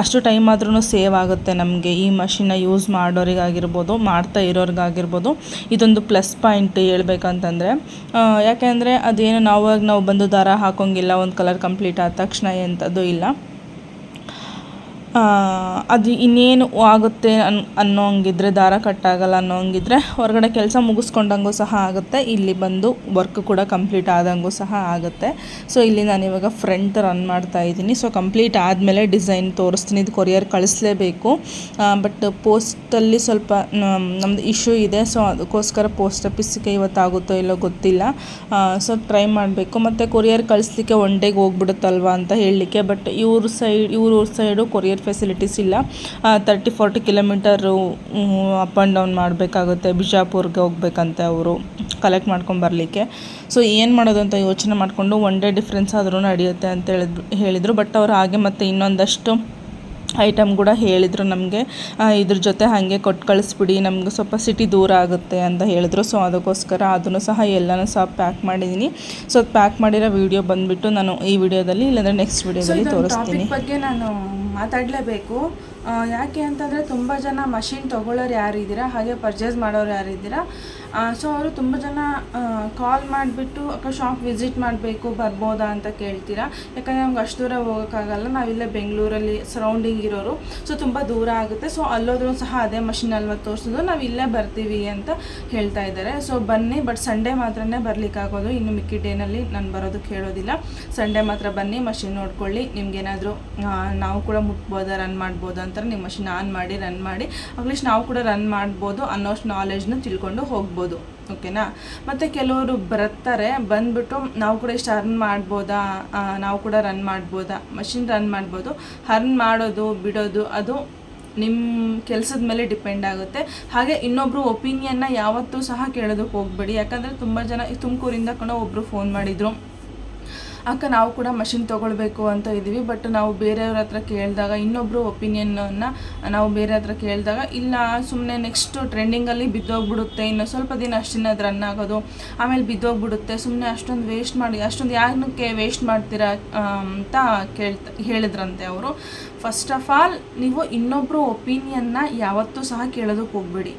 ಅಷ್ಟು ಟೈಮ್ ಆದ್ರೂ ಸೇವ್ ಆಗುತ್ತೆ ನಮಗೆ. ಈ ಮಷಿನ್ನ ಯೂಸ್ ಮಾಡೋರಿಗಾಗಿರ್ಬೋದು, ಮಾಡ್ತಾ ಇರೋರಿಗಾಗಿರ್ಬೋದು. ಇದೊಂದು ಪ್ಲಸ್ ಪಾಯಿಂಟ್ ಹೇಳ್ಬೇಕಂತಂದರೆ ಯಾಕೆಂದರೆ ಅದೇನು ನಾವಾಗ ನಾವು ಬಂದು ದಾರ ಹಾಕೋಂಗಿಲ್ಲ, ಒಂದು ಕಲರ್ ಕಂಪ್ಲೀಟ್ ಆದ ತಕ್ಷಣ ಎಂಥದ್ದು ಇಲ್ಲ. ಅದು ಇನ್ನೇನು ಆಗುತ್ತೆ ಅನ್ ಅನ್ನೋಂಗಿದ್ರೆ ದಾರ ಕಟ್ಟಾಗಲ್ಲ ಅನ್ನೋಂಗಿದ್ರೆ ಹೊರಗಡೆ ಕೆಲಸ ಮುಗಿಸ್ಕೊಂಡಂಗೂ ಸಹ ಆಗುತ್ತೆ. ಇಲ್ಲಿ ಬಂದು ವರ್ಕ್ ಕೂಡ ಕಂಪ್ಲೀಟ್ ಆದಂಗೂ ಸಹ ಆಗುತ್ತೆ. ಸೊ ಇಲ್ಲಿ ನಾನು ಇವಾಗ ಫ್ರಂಟ್ ರನ್ ಮಾಡ್ತಾ ಇದ್ದೀನಿ. ಸೊ ಕಂಪ್ಲೀಟ್ ಆದಮೇಲೆ ಡಿಸೈನ್ ತೋರಿಸ್ತೀನಿ. ಇದು ಕೊರಿಯರ್ ಕಳಿಸ್ಲೇಬೇಕು. ಬಟ್ ಪೋಸ್ಟಲ್ಲಿ ಸ್ವಲ್ಪ ನಮ್ದು ಇಶ್ಯೂ ಇದೆ. ಸೊ ಅದಕ್ಕೋಸ್ಕರ ಪೋಸ್ಟ್ ಆಫೀಸಿಗೆ ಇವತ್ತಾಗುತ್ತೋ ಇಲ್ಲೋ ಗೊತ್ತಿಲ್ಲ. ಸೊ ಟ್ರೈ ಮಾಡಬೇಕು. ಮತ್ತು ಕೊರಿಯರ್ ಕಳಿಸ್ಲಿಕ್ಕೆ ಒನ್ ಡೇಗೆ ಹೋಗ್ಬಿಡುತ್ತಲ್ವಾ ಅಂತ ಹೇಳಲಿಕ್ಕೆ ಬಟ್ ಇವ್ರ ಸೈಡ್ ಇವ್ರ ಸೈಡು ಕೊರಿಯರ್ ಫೆಸಿಲಿಟೀಸ್ ಇಲ್ಲ. Thirty forty kilometre up and down ಮಾಡಬೇಕಾಗುತ್ತೆ. ಬಿಜಾಪುರ್ಗೆ ಹೋಗ್ಬೇಕಂತೆ ಅವರು ಕಲೆಕ್ಟ್ ಮಾಡ್ಕೊಂಡು ಬರಲಿಕ್ಕೆ. ಸೊ ಏನು ಮಾಡೋದು ಅಂತ ಯೋಚನೆ ಮಾಡಿಕೊಂಡು ಒನ್ ಡೇ ಡಿಫ್ರೆನ್ಸ್ ಆದ್ರೂ ನಡೆಯುತ್ತೆ ಅಂತ ಹೇಳಿದ್ರು ಹೇಳಿದರು. ಬಟ್ ಅವರು ಹಾಗೆ ಮತ್ತು ಇನ್ನೊಂದಷ್ಟು ಐಟಮ್ ಕೂಡ ಹೇಳಿದರು ನಮಗೆ. ಇದ್ರ ಜೊತೆ ಹಾಗೆ ಕೊಟ್ಟು ಕಳಿಸ್ಬಿಡಿ ನಮ್ಗೆ ಸ್ವಲ್ಪ ಸಿಟಿ ದೂರ ಆಗುತ್ತೆ ಅಂತ ಹೇಳಿದ್ರು. ಸೊ ಅದಕ್ಕೋಸ್ಕರ ಅದನ್ನು ಸಹ ಎಲ್ಲನೂ ಸಹ ಪ್ಯಾಕ್ ಮಾಡಿದ್ದೀನಿ ಸೊ ಪ್ಯಾಕ್ ಮಾಡಿರೋ ವೀಡಿಯೋ ಬಂದುಬಿಟ್ಟು ನಾನು ಈ ವಿಡಿಯೋದಲ್ಲಿ ಇಲ್ಲಾಂದರೆ ನೆಕ್ಸ್ಟ್ ವಿಡಿಯೋದಲ್ಲಿ ತೋರಿಸ್ತೀನಿ. ಬಗ್ಗೆ ನಾನು ಮಾತಾಡಲೇಬೇಕು. ಯಾಕೆ ಅಂತಂದರೆ ತುಂಬ ಜನ ಮಷಿನ್ ತೊಗೊಳ್ಳೋರು ಯಾರಿದ್ದೀರಾ ಹಾಗೆ ಪರ್ಚೇಸ್ ಮಾಡೋರು ಯಾರಿದ್ದೀರಾ ಸೊ ಅವರು ತುಂಬ ಜನ ಕಾಲ್ ಮಾಡಿಬಿಟ್ಟು ಅಕ್ಕ ಶಾಪ್ ವಿಸಿಟ್ ಮಾಡಬೇಕು, ಬರ್ಬೋದಾ ಅಂತ ಕೇಳ್ತೀರಾ? ಯಾಕಂದರೆ ನಮ್ಗೆ ಅಷ್ಟು ದೂರ ಹೋಗೋಕ್ಕಾಗಲ್ಲ. ನಾವಿಲ್ಲೇ ಬೆಂಗಳೂರಲ್ಲಿ ಸರೌಂಡಿಂಗ್ ಇರೋರು. ಸೊ ತುಂಬ ದೂರ ಆಗುತ್ತೆ. ಸೊ ಅಲ್ಲೋದ್ರೂ ಸಹ ಅದೇ ಮಷಿನಲ್ಲಿ ಮತ್ತು ತೋರಿಸೋದು. ನಾವು ಇಲ್ಲೇ ಬರ್ತೀವಿ ಅಂತ ಹೇಳ್ತಾ ಇದ್ದಾರೆ. ಸೊ ಬನ್ನಿ ಬಟ್ ಸಂಡೇ ಮಾತ್ರನೇ ಬರ್ಲಿಕ್ಕಾಗೋದು ಇನ್ನು ಮಿಕ್ಕಿ ಡೇನಲ್ಲಿ ನಾನು ಬರೋದಕ್ಕೆ ಹೇಳೋದಿಲ್ಲ ಸಂಡೇ ಮಾತ್ರ ಬನ್ನಿ ಮಷಿನ್ ನೋಡ್ಕೊಳ್ಳಿ. ನಿಮ್ಗೇನಾದರೂ ನಾವು ಕೂಡ ಮುಟ್ಬೋದಾ ರನ್ ಮಾಡ್ಬೋದು ಅಂತಾರೆ ನೀವು ಮಷಿನ್ ಆನ್ ಮಾಡಿ ರನ್ ಮಾಡಿ ಅಟ್ಲೀಸ್ಟ್ ನಾವು ಕೂಡ ರನ್ ಮಾಡ್ಬೋದು ಅನ್ನೋಷ್ಟು ನಾಲೆಜ್ನ ತಿಳ್ಕೊಂಡು ಹೋಗ್ಬೋದು ಓಕೆನಾ ಮತ್ತು ಕೆಲವರು ಬರ್ತಾರೆ, ಬಂದ್ಬಿಟ್ಟು ನಾವು ಕೂಡ ಇಷ್ಟು ಅರ್ನ್ ಮಾಡ್ಬೋದಾ? ನಾವು ಕೂಡ ರನ್ ಮಾಡ್ಬೋದಾ? ಮಷಿನ್ ರನ್ ಮಾಡ್ಬೋದು ಅರ್ನ್ ಮಾಡೋದು, ಬಿಡೋದು, ಅದು ನಿಮ್ಮ ಕೆಲಸದ ಮೇಲೆ ಡಿಪೆಂಡ್ ಆಗುತ್ತೆ. ಹಾಗೆ ಇನ್ನೊಬ್ರು ಒಪಿನಿಯನ್ನ ಯಾವತ್ತೂ ಸಹ ಕೇಳೋದಕ್ಕೆ ಹೋಗ್ಬೇಡಿ. ಯಾಕಂದರೆ ತುಂಬ ಜನ ತುಮಕೂರಿಂದ ಕೂಡ ಒಬ್ಬರು ಫೋನ್ ಮಾಡಿದರು. ಅಕ್ಕ ನಾವು ಕೂಡ ಮಷಿನ್ ತೊಗೊಳ್ಬೇಕು ಅಂತ ಇದ್ದೀವಿ ಬಟ್ ನಾವು ಬೇರೆಯವ್ರ ಹತ್ರ ಕೇಳಿದಾಗ ಇನ್ನೊಬ್ಬರು ಒಪಿನಿಯನ್ನ ನಾವು ಬೇರೆ ಹತ್ರ ಕೇಳಿದಾಗ, ಇಲ್ಲ ಸುಮ್ಮನೆ ನೆಕ್ಸ್ಟು ಟ್ರೆಂಡಿಂಗಲ್ಲಿ ಬಿದ್ದೋಗ್ಬಿಡುತ್ತೆ, ಇನ್ನು ಸ್ವಲ್ಪ ದಿನ ಅಷ್ಟಿನ ಅದು ರನ್ ಆಗೋದು, ಆಮೇಲೆ ಬಿದ್ದೋಗ್ಬಿಡುತ್ತೆ ಸುಮ್ಮನೆ ಅಷ್ಟೊಂದು ವೇಸ್ಟ್ ಮಾಡಿ, ಅಷ್ಟೊಂದು ಯಾಕೆ ವೇಸ್ಟ್ ಮಾಡ್ತೀರಾ ಅಂತ ಕೇಳ್ತ, ಹೇಳಿದ್ರಂತೆ ಅವರು. ಫಸ್ಟ್ ಆಫ್ ಆಲ್ ನೀವು ಇನ್ನೊಬ್ಬರು ಒಪಿನಿಯನ್ನ ಯಾವತ್ತೂ ಸಹ ಕೇಳೋದಕ್ಕೆ ಹೋಗ್ಬೇಡಿ.